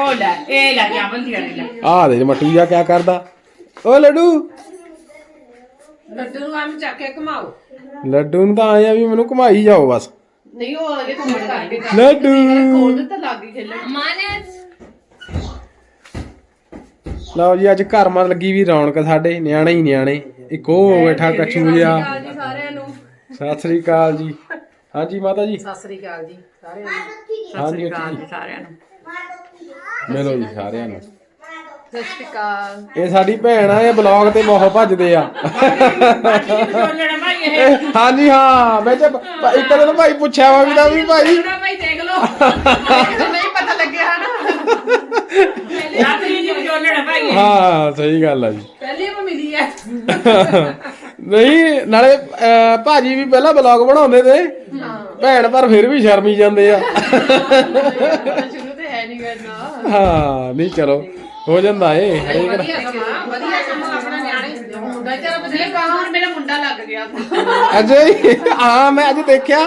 ਉਹ ਲੈ ਇਹ ਲੈ ਚਾਵਲ ਦੀ ਲੈ ਆ ਦੇ ਮਟੂ ਜਾ ਕਿਆ ਕਰਦਾ? ਓ ਲੱਡੂ! ਲੱਡੂ ਨੂੰ ਆਮ ਚੱਕ ਕੇ ਘਮਾਓ। ਲੱਡੂ ਨੂੰ ਤਾਂ ਆਇਆ ਵੀ ਮੈਨੂੰ ਘੁਮਾਈ ਜਾਓ ਬਸ। ਨਹੀਂ ਉਹ ਅਗੇ ਘੁੰਮਣ ਕਰਕੇ ਲੱਡੂ! ਕੋਲ ਤਾਂ ਲੱਗ ਗਈ ਖੇਲਣ ਲਓ ਜੀ ਅੱਜ ਘਰ ਮਾ ਲੱਗੀ ਵੀ ਰੌਣਕ ਸਾਡੇ ਨਿਆਣੇ ਹੀ ਨਿਆਣੇ। ਇੱਕ ਉਹ ਬੈਠਾ ਕਛੂ ਜਿਹਾ ਜੀ ਸਾਰਿਆਂ ਨੂੰ। ਸਤਿ ਸ੍ਰੀ ਅਕਾਲ ਜੀ। ਹਾਂਜੀ ਮਾਤਾ ਜੀ। ਸਤਿ ਸ੍ਰੀ ਅਕਾਲ ਜੀ ਸਾਰਿਆਂ ਨੂੰ। ਹਾਂਜੀ ਜੀ ਸਾਰਿਆਂ ਨੂੰ। ਮਿਲੋ ਜੀ ਸਾਰਿਆਂ ਨੂੰ। ਸਤਿ ਸ੍ਰੀ ਅਕਾਲ। ਇਹ ਸਾਡੀ ਭੈਣ ਆ ਇਹ ਬਲੌਗ ਤੇ ਬਹੁਤ ਭੱਜਦੇ ਆ। ਬੋਲਣਾ ਭਾਈ ਇਹ ਇਹ ਹਾਂਜੀ ਹਾਂ ਮੈਂ ਤੇ ਭ- ਇੱਕ ਦਿਨ ਭਾਈ ਪੁੱਛਿਆ ਵਾ ਵੀ ਤਾਂ ਵੀ ਭਾਈ। ਬੋਲਣਾ ਭਾਈ ਦੇਖ ਲਓ। ਨਹੀਂ ਪਤਾ ਲੱਗਿਆ ਨਾ ਰਾਤਰੀ ਜੀ ਬੋਲਣਾ ਭਾਈ। ਇਹ। ਹਾਂ ਸਹੀ ਗੱਲ ਆ ਜੀ। ਪਹਿਲੀ ਉਹ ਮਿਲੀ ਹੈ ਨਹੀਂ ਨਾਲੇ ਅਹ, ਭਾਜੀ ਵੀ ਪਹਿਲਾਂ ਬਲੌਗ ਬਣਾਉਂਦੇ ਤੇ। ਭੈਣ ਪਰ ਫਿਰ ਵੀ ਸ਼ਰਮੀ ਜਾਂਦੇ ਆ। ਹੈ ਨਹੀਂ ਹਾਂ ਚਲੋ ਹੋ ਜਾਂਦਾ ਏ ਹਰੇਕ ਵਧੀਆ ਸਮਾਂ ਵਧੀਆ ਸਮਾਂ ਆਪਣਾ ਨਿਆਣੇ। ਮੁੰਡਾ ਚਲ ਕਹਾ ਹੁਣ ਮੇਰਾ ਮੁੰਡਾ ਲੱਗ ਗਿਆ। ਅਜੇ ਹਾਂ ਮੈਂ ਅੱਜ ਦੇਖਿਆ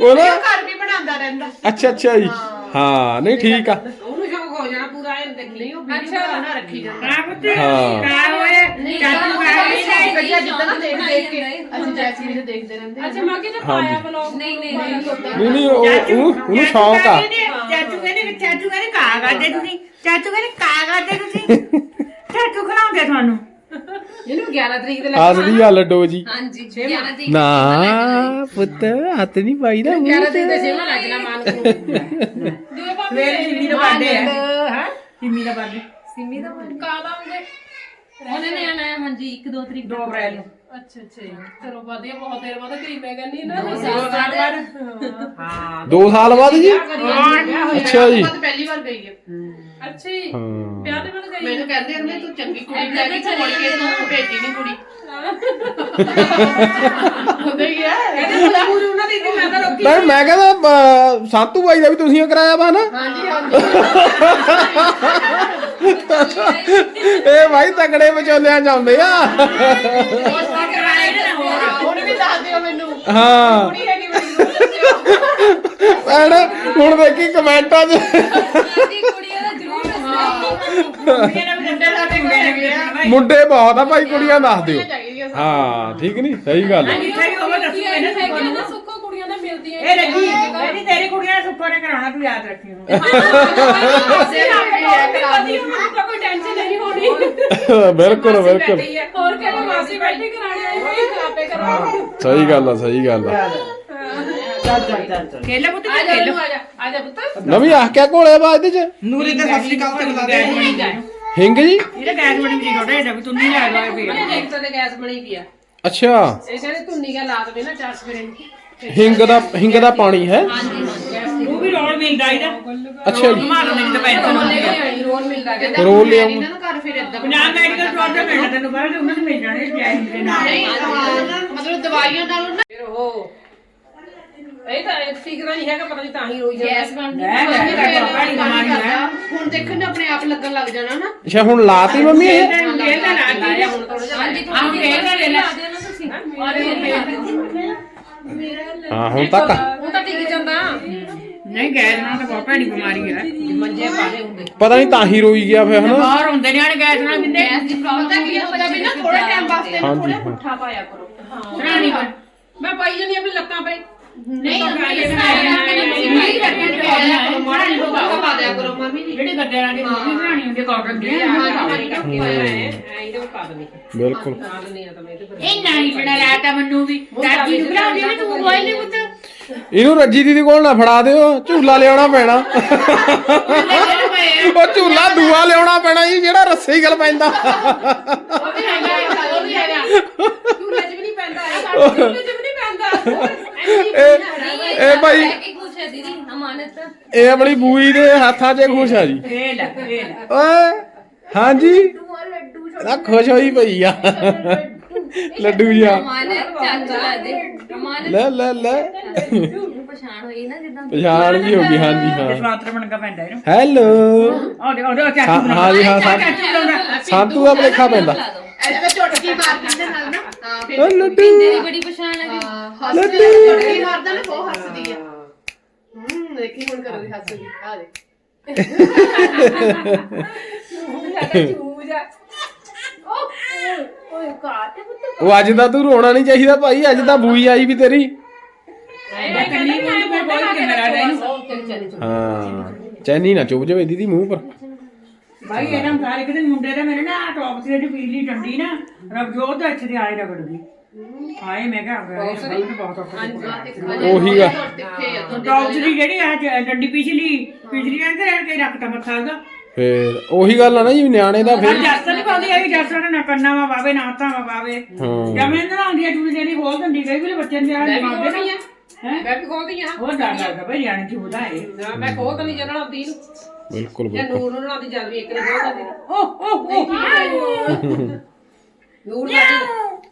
ਉਹ ਨਾ ਘਰ ਵੀ ਬਣਾਉਂਦਾ ਰਹਿੰਦਾ। ਅੱਛਾ ਅੱਛਾ ਜੀ। ਹਾਂ ਨਹੀਂ ਠੀਕ ਆ। ਉਹਨੂੰ ਹੋ ਜਾਣਾ ਪੂਰਾ ਇਹ ਦੇਖ। ਲਈ ਉਹ ਵੀਡੀਓ ਬਣਾ ਰੱਖੀ ਜਾਂਦਾ। ਕਾ ਪੁੱਤ ਹਾਂ। ਕਾ ਹੋਏ। ਚਾਚੂ ਕਾ ਹੋਏ ਗੱਡੀਆਂ ਜਿੱਦਾਂ ਨਾ ਦੇਖ ਦੇਖ ਕੇ ਅਸੀਂ ਜੈਸਮੀਨ ਨੂੰ ਦੇਖਦੇ ਰਹਿੰਦੇ। ਅੱਛਾ ਮਾਗੀ ਤੇ ਪਾਇਆ ਬਲੌਗ ਨਹੀਂ ਨਹੀਂ ਨਹੀਂ। ਨਹੀਂ ਨਹੀਂ ਉਹ ਉਹਨੂੰ ਉਹਨੂੰ ਸ਼ੌਂਕ ਆ। ਚਾਚੂ ਕਹਿੰਦੇ ਚਾਚੂ ਕਹਿੰਦੇ ਕਾ ਕਰਦੇ ਤੁਸੀਂ। ਚਾਚੂ ਕਹਿੰਦੇ ਕਾ ਕਰਦੇ ਤੁਸੀਂ। ਚਾਚੂ ਖਲਾਉਂਦੇ ਤੁਹਾਨੂੰ। ਇਹਨੂੰ 11 ਤਰੀਕ ਦੇ ਹੱਸਦੀ ਆ ਲੱਡੋ ਜੀ। ਹਾਂਜੀ 11 ਦੀ ਨਾ ਪੁੱਤ ਹੱਥ ਨਹੀਂ ਪਾਈਦਾ 11 ਤਰੀਕ ਦੇ ਸੇਵਾ ਲੱਗਣਾ ਮਾਨ ਨੂੰ। ਮੇਰੇ ਸਿੰਮੀ ਦਾ ਬਰਥਡੇ ਹੈ ਹਾਂ ਸਿੰਮੀ ਦਾ ਬਰਥਡੇ। ਸਿੰਮੀ ਦਾ ਕਾ ਲਾਉਂਗੇ ਉਹਨੇ ਨੇ ਆਣਾ ਹਾਂਜੀ 1 2 ਤਰੀਕ 2 ਅਪ੍ਰੈਲ। ਨੂੰ ਅੱਛਾ ਅੱਛਾ ਜੀ। ਚਲੋ ਵਧੀਆ ਬਹੁਤ ਦੇਰ ਬਾਅਦ ਕਰੀਮੇ ਕਰਨੀ ਨਾ ਦੋ ਸਾਲ ਬਾਅਦ ਹਾਂ 2 ਸਾਲ ਬਾਅਦ ਜੀ ਅੱਛਾ ਜੀ। ਪਹਿਲੀ ਵਾਰ ਗਈ ਹੈ ਅੱਛਾ ਜੀ ਹਾਂ ਵਿਆਹ ਦੇ ਬਾਅਦ ਗਈ ਮੈਨੂੰ ਕਹਿੰਦੇ ਹੁੰਦੇ ਤੂੰ ਚੰਗੀ ਕੁੜੀ ਲੈ ਕੇ ਛੋੜ ਕੇ ਤੂੰ ਭੇਜੀ ਨਹੀਂ ਕੁੜੀ ਹੁੰਦਾ ਹੀ ਹੈ ਕਹਿੰਦੇ ਪੂਰੀ ਉਹਨਾਂ ਦੀ ਮੈਂ ਤਾਂ ਰੋਕੀ ਮੈਂ ਕਹਿੰਦਾ ਅਹ, ਸਾਤੂ ਬਾਈ ਦਾ ਵੀ ਤੁਸੀਂ ਓ ਕਰਾਇਆ ਵਾ ਨਾ ਹਾਂਜੀ ਹਾਂਜੀ ਇਹ ਭਾਈ ਤਕੜੇ ਵਿਚੋਲਿਆਂ ਚ ਆਉਂਦੇ ਆ ਹੁਣ ਵੀ ਦੱਸ ਦਿਓ ਮੈਨੂੰ। ਹਾਂ। ਕੁੜੀ ਹੈਗੀ ਮੇਰੀ ਨੂੰ ਦੱਸਿਓ। ਭੈਣ ਹੁਣ ਦੇਖੀ ਕਮੈਂਟਾਂ 'ਚ। ਦੀ ਕੁੜੀਆਂ ਦਾ ਜ਼ਰੂਰ ਮੇਰਾ ਵੀ ਮੁੰਡੇ ਸਾਡੇ ਗਏ ਨੇ ਮੁੰਡੇ ਬਹੁਤ ਆ ਭਾਈ ਕੁੜੀਆਂ ਦੱਸ ਦਿਓ। ਚਾਹੀਦੀਆਂ ਹਾਂ ਠੀਕ ਨਹੀਂ ਸਹੀ ਗੱਲ ਹੈ ਜਿੱਥੇ ਵੀ ਹੋਵੇ ਦੱਸੂ ਇਹਨੇ ਨਾ ਇਹ ਇਹਦੀ ਤੇਰੀ ਕੁੜੀਆਂ ਸੁੱਖੋ ਨੇ ਕਰਾਉਣਾ ਤੂੰ ਯਾਦ ਰੱਖੀ ਕੋਈ ਟੈਨਸ਼ਨ ਨਹੀਂ। ਬਿਲਕੁਲ ਬਿਲਕੁਲ। ਹੋਰ ਕਹਿੰਦੇ ਮਾਸੀ ਬੈਠੀ ਕਰਾਣੇ ਆਈ ਹੋਈ ਆਪੇ ਕਰਾਉਣਾ ਸਹੀ ਗੱਲ ਆ ਸਹੀ ਗੱਲ ਆ। ਚੱਲ ਚੱਲ ਚੱਲ ਚੱਲ। ਖੇਲੇ ਪੁੱਤ ਆ ਜਾ ਖੇਲੇ ਆ ਜਾ। ਆ ਜਾ ਪੁੱਤ। ਨਵੀਂ ਆਹ ਕਿਆ ਕੋਲੇ ਵਾ ਇਹਦੇ 'ਚ? ਨੂਰੀ ਤੇ ਸਤਿ ਸ੍ਰੀ ਅਕਾਲ ਤੇ ਬੁਲਾ ਦੇ। ਹਿੰਗ ਜੀ? ਇਹਦਾ ਗੈਸ ਬਣੀ ਜੀ ਛੋਟਾ ਜਿਹਾ ਵੀ ਤੂੰ ਨਹੀਂ ਲੈ ਲਵਾ ਫੇਰ ਦੇਖ ਤਾਂ ਤੇ ਗੈਸ ਬਣੀ ਪਈ ਆ। ਅੱਛਾ। ਇਹ ਕਹਿੰਦੇ ਧੁੰਨੀ ਗਾ ਲਾ ਦੇਵੇ ਨਾ ਚਾਰ ਸਵੇਰੇ ਹਿੰਗ ਦਾ ਹਿੰਗ ਦਾ ਪਾਣੀ ਹੈ? ਉਹ ਵੀ ਰੋਲ ਮਿਲਦਾ ਇਹਦਾ ਅੱਛਾ ਜੀ। ਨਹੀਂ ਤਾਂ ਪੈਸੇ ਰੋਲ ਮਿਲਦਾ ਜਿੱਦਾਂ ਰੋਲ ਲਿਆਓ। ਨਾ ਘਰ ਫਿਰ ਇਦਾਂ ਪੰਜਾਬ ਮੈਡੀਕਲ ਸਟੋਰ ਤੇ ਮਿਲਣਾ ਤੈਨੂੰ ਬਾਹਰ ਉਹਨਾਂ ਨੂੰ ਮਿਲ ਜਾਣੇ ਜੈਸ ਦੇ ਨਾਲ ਨਹੀਂ ਮਤਲਬ ਦਵਾਈਆਂ ਨਾਲੋਂ ਨਾ ਫਿਰ ਉਹ ਇਹ ਤਾਂ ਠੀਕ ਤਾਂ ਨਹੀਂ ਹੈਗਾ ਪਤਾ ਨਹੀਂ ਤਾਂ ਹੀ ਰੋਈ ਜਾਂਦਾ। ਗੈਸ ਬਣਦੀ ਹੈ। ਹੁਣ ਦੇਖਣ ਨੂੰ ਆਪਣੇ ਆਪ ਲੱਗਣ ਲੱਗ ਜਾਣਾ ਨਾ। ਅੱਛਾ ਹੁਣ ਲਾਤੀ ਮੰਮੀ ਇਹ? ਇਹ ਤਾਂ ਨਾ ਲਾਇਆ ਹੁਣ ਥੋੜਾ ਜਿਹਾ ਹਾਂਜੀ ਆਹ ਫੇਰ ਨਾ ਲੈ ਲੈ। ਦੇਣਾ ਤੁਸੀਂ ਹਾਂ ਹੁਣ ਤੱਕ? ਹੁਣ ਤਾਂ ਟਿਕ ਜਾਂਦਾ। ਨਹੀਂ ਗੈਸ ਨਾਲ ਤਾਂ ਬਹੁਤ ਭੈੜੀ ਬਿਮਾਰੀ ਹੈ। ਮੰਜੇ ਪਾਦੇ ਹੁੰਦੇ। ਪਤਾ ਨਹੀਂ ਤਾਂ ਹੀ ਰੋਈ ਗਿਆ ਫਿਰ ਹਨਾ? ਬਾਹਰ ਹੁੰਦੇ ਨੇ ਗੈਸ ਨਾਲ ਕਿੰਨੇ ਗੈਸ ਦੀ ਪ੍ਰੋਬਲਮ ਪਤਾ ਕੀ ਹੁੰਦਾ ਵੀ ਨਾ ਥੋੜਾ ਟਾਈਮ ਵਾਸਤੇ ਥੋੜਾ ਹਾਂ। ਪੁੱਠਾ ਪਾਇਆ ਕਰੋ। ਸਰਾਣੀ ਪਰ ਮੈਂ ਪਾਈ ਜਾਨੀ ਆਪਣੀ ਲੱਤਾਂ ਪਈ ਨਹੀਂ ਮਾੜਾ ਨਹੀਂ ਬਗਾ ਪਾ ਦਿਆ ਕਰੋ ਮੰਮੀ ਜੀ। ਜਿਹੜੀ ਗੱਦੇ ਨਾਲ ਦੀ ਮੂਵੀ ਬਣਾਣੀ ਹੁੰਦੀ ਕਾਟਨ ਦੀ ਇਹਦੇ ਪਾ ਦਨੀ ਬਿਲਕੁਲ। ਪਾ ਦਨੀ ਆ ਤਾਂ ਮੈਂ ਇਹਦੇ ਪਰ ਇਹ ਨਹੀਂ ਬਣਾ ਲਾਤਾ ਮੈਨੂੰ ਵੀ ਦਾਦੀ ਨੂੰ ਬਣਾਉਂਦੀ ਵੀ ਤੂੰ ਮੋਬਾਈਲ ਨਹੀਂ ਪੁੱਤ। ਇਹਨੂੰ ਰੱਜੀ ਦੀਦੀ ਕੋਲ ਨਾ ਫੜਾ ਦਿਓ ਝੂਲਾ ਲਿਆਉਣਾ ਪੈਣਾ। ਉਹ ਝੂਲਾ ਦੂਆ ਲਿਆਉਣਾ ਪੈਣਾ ਜੀ ਜਿਹੜਾ ਰੱਸੇ ਹੀ ਗਲ ਪੈਂਦਾ। ਉਹ ਵੀ ਹੈਗਾ ਉਹ ਵੀ ਹੈਗਾ। ਝੂਲੇ 'ਚ ਵੀ ਨਹੀਂ ਪੈਂਦਾ ਨਹੀਂ ਇਹ ਭਾਈ ਕਿ ਦੀਦੀ? ਅਮਾਨਤ। ਇਹ ਆਪਣੀ ਬੂਈ ਦੇ ਹੱਥਾਂ 'ਚ ਖੁਸ਼ ਆ ਜੀ। ਇਹ ਲੈ ਇਹ ਲੈ। ਓਏ ਹਾਂਜੀ? ਇਹਦਾ ਖੁਸ਼ ਹੋਈ ਪਈ ਆ। ਲੱਡੂ ਜਿਹਾ। ਅਮਾਨਤ ਚਾਚਾ ਦੇ ਅਮਾਨਤ ਲੈ ਲੈ ਲੈ। ਨੂੰ ਪਛਾਣ ਹੋਈ ਨਾ ਜਿੱਦਾਂ ਪਛਾਣ ਵੀ ਹੋ ਗਈ ਹਾਂਜੀ ਹਾਂ। ਸਵਾਤਰ ਬਣਗਾ ਪੈਂਦਾ ਇਹਨੂੰ। ਹੈਲੋ। ਆਹ ਆਹ ਹਾਂ ਚਾਚੂ ਹਾਂ ਜੀ ਹਾਂ ਸੰਤ ਦਾ ਭਲੇਖਾ ਪੈਂਦਾ। ਐਵੇਂ ਝਟਕੀ ਮਾਰਦੀ ਦੇ ਨਾਲ ਨਾ। ਹਾਂ ਫਿਰ ਲੱਡੂ। ਤੇਰੀ ਬੜੀ ਪਛਾਣ ਹੈ ਹੱਸਦੀ ਝਟਕੀ ਮਾਰਦਾ ਨਾ ਬਹੁਤ ਹੱਸਦੀ ਆ। ਹੂੰ। ਦੇਖੀ ਹੁਣ ਕਰੋ ਦੀ ਹੱਸਦੀ। ਆ ਦੇ ਆ ਉਹ ਅੱਜ ਤਾਂ ਤੂੰ ਰੋਣਾ ਨਹੀਂ ਚਾਹੀਦਾ ਭਾਈ ਅੱਜ ਤਾਂ ਬੂਈ ਆਈ ਵੀ ਤੇਰੀ। ਕੰਨੀ ਨੂੰ ਮੈਂ ਬੋਲ ਕੇ ਮੇਰਾ ਡੈਨ ਚੱਲ ਚੱਲ ਹਾਂ ਚੈਨੀ ਨਾ ਚੁੱਭ ਜਾਵੇ ਦੀਦੀ ਮੂੰਹ ਪਰ। ਭਾਈ ਇਹਨਾਂ ਸਾਰੇ ਕਿਤੇ ਮੁੰਡੇ ਦੇ ਮੇਰੇ ਨਾ ਟੌਪ ਤੇ ਜਿਹੜੀ ਪੀਲੀ ਡੰਡੀ ਨਾ ਰਵਜੋਤ ਦਾ ਇੱਥੇ ਦੇ ਆਏ ਰਗੜ ਗਈ ਹਾਏ ਮੈਂ ਕਿਹਾ ਗਿਆ ਬਹੁਤ ਔਖਾ ਉਹੀ ਆ। ਟੌਪ ਜਿਹੜੀ ਆ ਜ- ਡੰਡੀ ਪਿਛਲੀ ਪਿਛਲੀ ਆਂ ਤੇ ਕੇ ਰੱਖਤਾ ਮੱਥਾ ਉਹਦਾ। ਫੇਰ ਉਹੀ ਗੱਲ ਆ ਨਾ ਜੀ ਨਿਆਣੇ ਦਾ ਫੇਰ। ਜੱਸ ਨਹੀਂ ਪਾਉਂਦੀ ਹੈਗੀ ਜੱਸ ਨਾ ਕੰਨਾ ਵਾ ਬਾਵੇ ਨਾ ਤਾਂ ਵਾ ਬਾਵੇ ਹਾਂ। ਜਮੇ ਨਾ ਆਉਂਦੀ ਆ ਜੂੜੀ ਜਿਹੜੀ ਖੋਲ ਦਿੰਦੀ ਕਈ ਵੇਲੇ ਬੱਚੇ ਨੂੰ ਮੈਂ ਵੀ ਖੋਲਦੀ ਨਾ ਹੈ? ਮੈਂ ਵੀ ਖੋਲਦੀ ਆ। ਉਹ ਡਰ ਲੱਗਦਾ ਭਈ ਜਾਣ ਜੂਦਾ ਏ ਨਾ ਮੈਂ ਖੋਲ ਤਾਂ ਨਹੀਂ ਜਣਾ ਆਉਂਦੀ ਨੂੰ। ਬਿਲਕੁਲ ਜਾਂ ਬਿਲਕੁਲ। ਨੂਰ ਨੂੰ ਆਉਂਦੀ ਜਦ ਵੀ ਇੱਕ ਨੇ ਖੋਲ ਦਿੰਦੀ ਓ ਓ ਓ ਨੂਰ ਸਾਡੀ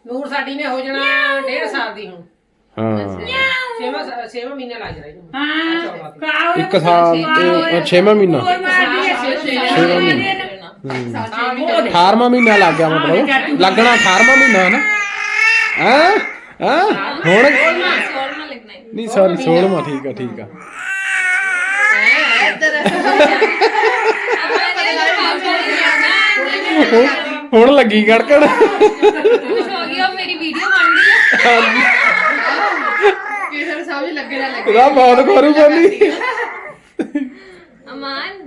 ਨੂਰ ਸਾਡੀ ਨੇ ਹੋ ਜਾਣਾ ਡੇਢ ਸਾਲ ਦੀ ਹੁਣ। ਹਾਂ। ਛੇਵਾਂ ਛੇਵਾਂ ਮਹੀਨਾ ਲੱਗ ਇਹਨੂੰ। ਹਾਂ ਕਾਹ ਇੱਕ ਸਾਲ ਤੇ 6ਵਾਂ ਮਹੀਨਾ। ਛੇਵਾਂ ਮਹੀਨਾ। 18ਵਾਂ ਮਹੀਨਾ। ਲੱਗ ਗਿਆ ਮਤਲਬ। ਲੱਗਣਾ 18ਵਾਂ ਮਹੀਨਾ ਹੈ ਨਾ? ਹਾਂ? ਹਾਂ? ਹੁਣ ਨਹੀਂ ਸੌਰੀ 16ਵਾਂ ਠੀਕ ਆ ਠੀਕ ਆ ਹੁਣ- ਹੁਣ ਲੱਗੀ ਕੜਕੜ। ਖੁਸ਼ ਹੋ ਗਈ ਉਹ ਮੇਰੀ ਵੀਡੀਓ ਬਣ ਗਈ ਆ। ਇਹਦਾ ਬਹੁਤ ਖੋਰੂ ਬੋਲੀ ਅਮਾਨ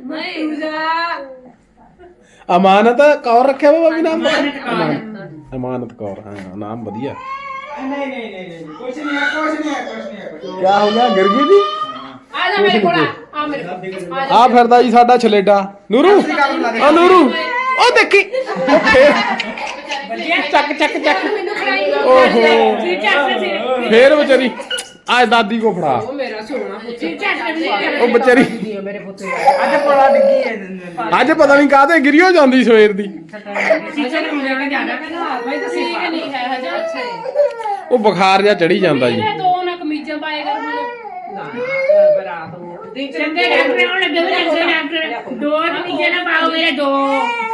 ਅਮਾਨਤ ਕੌਰ ਰੱਖਿਆ ਵਾ ਵੀ ਨਾਮ? ਅਮਾਨਤ ਅਮਾਨਤ। ਕੌਰ ਹਾਂ ਨਾਮ ਵਧੀਆ। ਨਹੀਂ ਨਹੀਂ ਨਹੀਂ ਕੁਛ ਨਹੀਂ ਆ ਕੁਛ ਨਹੀਂ ਆ ਕੁਛ ਨਹੀਂ ਆ ਕੀ ਹੋ ਗਿਆ? ਗਿਰ ਗਈ ਜੀ ਆ ਜਾ ਮੇਰੇ ਕੋਲ ਆ ਆ ਮੇਰੇ ਕੋਲ। ਆ ਜਾ। ਆ ਫਿਰਦਾ ਜੀ ਸਾਡਾ ਛਲੇਡਾ। ਨੂਰੂ ਆ ਨੂਰੂ ਉਹ ਦੇਖੀ। ਉਹ ਫੇਰ ਚੱਕ ਚੱਕ ਚੱਕ। ਮੈਨੂੰ ਫੜਾਈ। ਓਹੋ। ਫੇਰ ਵਿਚਾਰੀ ਆ ਦਾਦੀ ਕੋ ਫੜਾ। ਉਹ ਮੇਰਾ ਸੋਹਣਾ ਪੁੱਤ। ਉਹ ਵਿਚਾਰੀ ਦੀ ਮੇਰੇ ਪੁੱਤ ਅੱਜ ਪੜਾ ਡਿੱਗੀ ਐ ਅੱਜ ਪਤਾ ਨਹੀਂ ਕਾਹਤੇ ਗਿਰਿਓ ਜਾਂਦੀ ਸਵੇਰ ਦੀ। ਸੀਸੇ ਨੂੰ ਮੁੰਡੇ ਨੇ ਜਾਣਾ ਪੈਣਾ ਭਾਈ ਤਾਂ ਠੀਕ ਨਹੀਂ ਹੈ ਹਜੇ ਅੱਛਾ ਹੈ। ਉਹ ਬੁਖਾਰ ਜਿਹਾ ਚੜੀ ਜਾਂਦਾ ਜੀ। ਇਹ ਦੋ ਨਾ ਕਮੀਜ਼ਾਂ ਪਾਏ ਕਰ ਹੁਣ। ਬਰਾਤ ਨੂੰ ਦੀ ਚੰਗੇ ਡਾਕਟਰ ਆਉਣ ਲੱਗੇ ਹੋਏ ਚੰਗੇ ਡਾਕਟਰ। ਦੋ ਨਤੀਜੇ ਨਾ ਪਾਓ ਮੇਰੇ ਦੋ।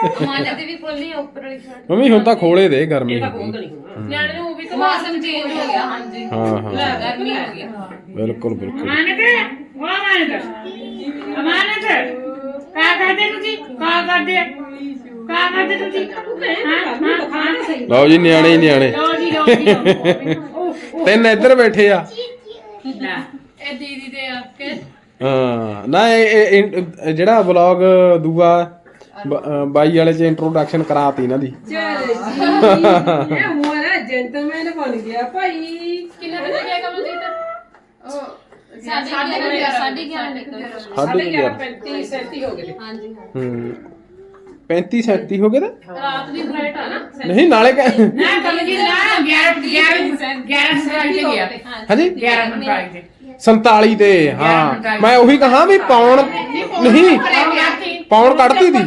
ਅਮਾਨ ਦੇ ਵੀ ਫੁੱਲ ਨਹੀਂ ਉੱਪਰ ਵਾਲੀ ਸ਼ਰਟ ਮੰਮੀ ਹੁਣ ਤਾਂ ਖੋਲੇ ਦੇ ਗਰਮੀ ਇਹਦਾ ਦੀ ਖੋਲ ਨਹੀਂ ਹੋਣਾ। ਨਿਆਣੇ ਨੂੰ ਉਹ ਵੀ ਤਾਂ ਮੌਸਮ ਚੇਂਜ ਹੋ ਗਿਆ ਹਾਂਜੀ। ਹਾਂ ਹਾਂ ਗਰਮੀ ਹੋ ਗਈ। ਬਿਲਕੁਲ ਬਿਲਕੁਲ। ਅਮਾਨਤ ਉਹ ਅਮਾਨਤ ਅਮਾਨਤ। ਕਾ ਕਰਦੇ ਤੁਸੀਂ? ਕਾ ਕਰਦੇ? ਕਾ ਕਰਦੇ ਤੁਸੀਂ? ਹਾਂ ਹਾਂ ਖਾਣ ਸਹੀ ਲਓ ਜੀ ਨਿਆਣੇ ਹੀ ਨਿਆਣੇ। ਜੀ ਜੀ ਤਿੰਨ ਇੱਧਰ ਬੈਠੇ ਆ। ਇਹ ਦੀਦੀ ਦੇ ਆ ਕਿ। ਹਾਂ। ਨਾ ਇਹ- ਇਹ ਇਹ ਜਿਹੜਾ ਵਲੌਗ ਦੂਆ ਬ- ਅ, ਬਾਈ ਵਾਲੇ ਚ ਇੰਟਰੋਡਕਸ਼ਨ ਕਰਾਤੀ ਇਹਨਾਂ ਦੀ। ਚਲ ਜੀ। ਇਹ ਮੋਰਾ ਜੈਂਟਲਮੈਨ ਬਣ ਗਿਆ ਭਾਈ। ਕਿੰਨੇ ਵਜੇ ਗਿਆ ਕਮਲ ਜੀ ਉਹ ਸਾਢੇ 11 ਸਾਢੇ 11 ਨਿਕਲ ਸਾਢੇ ਸਾਡੇ ਗਿਆਰਾਂ। 35 37 ਹੋ ਗਏ। ਹਾਂਜੀ ਹੂੰ। 35 37 ਹੋ ਗਏ ਤੇ? ਰਾਤ ਦੀ ਫਲਾਈਟ ਆ ਨਾ। ਨਹੀਂ ਨਾਲੇ ਕਹਿ- ਨਾ ਕਮਜੀ ਨਾ 11 11 11 ਸਾਲ ਤੇ ਗਿਆ ਹਾਂਜੀ। 11 ਸਾਲ ਤੇ 47 ਤੇ ਹਾਂ। ਮੈਂ ਉਹੀ ਕਹਾ ਵੀ ਪੌਣ ਨਹੀਂ ਪੌਣ ਕੱਢਤੀ ਦੀ।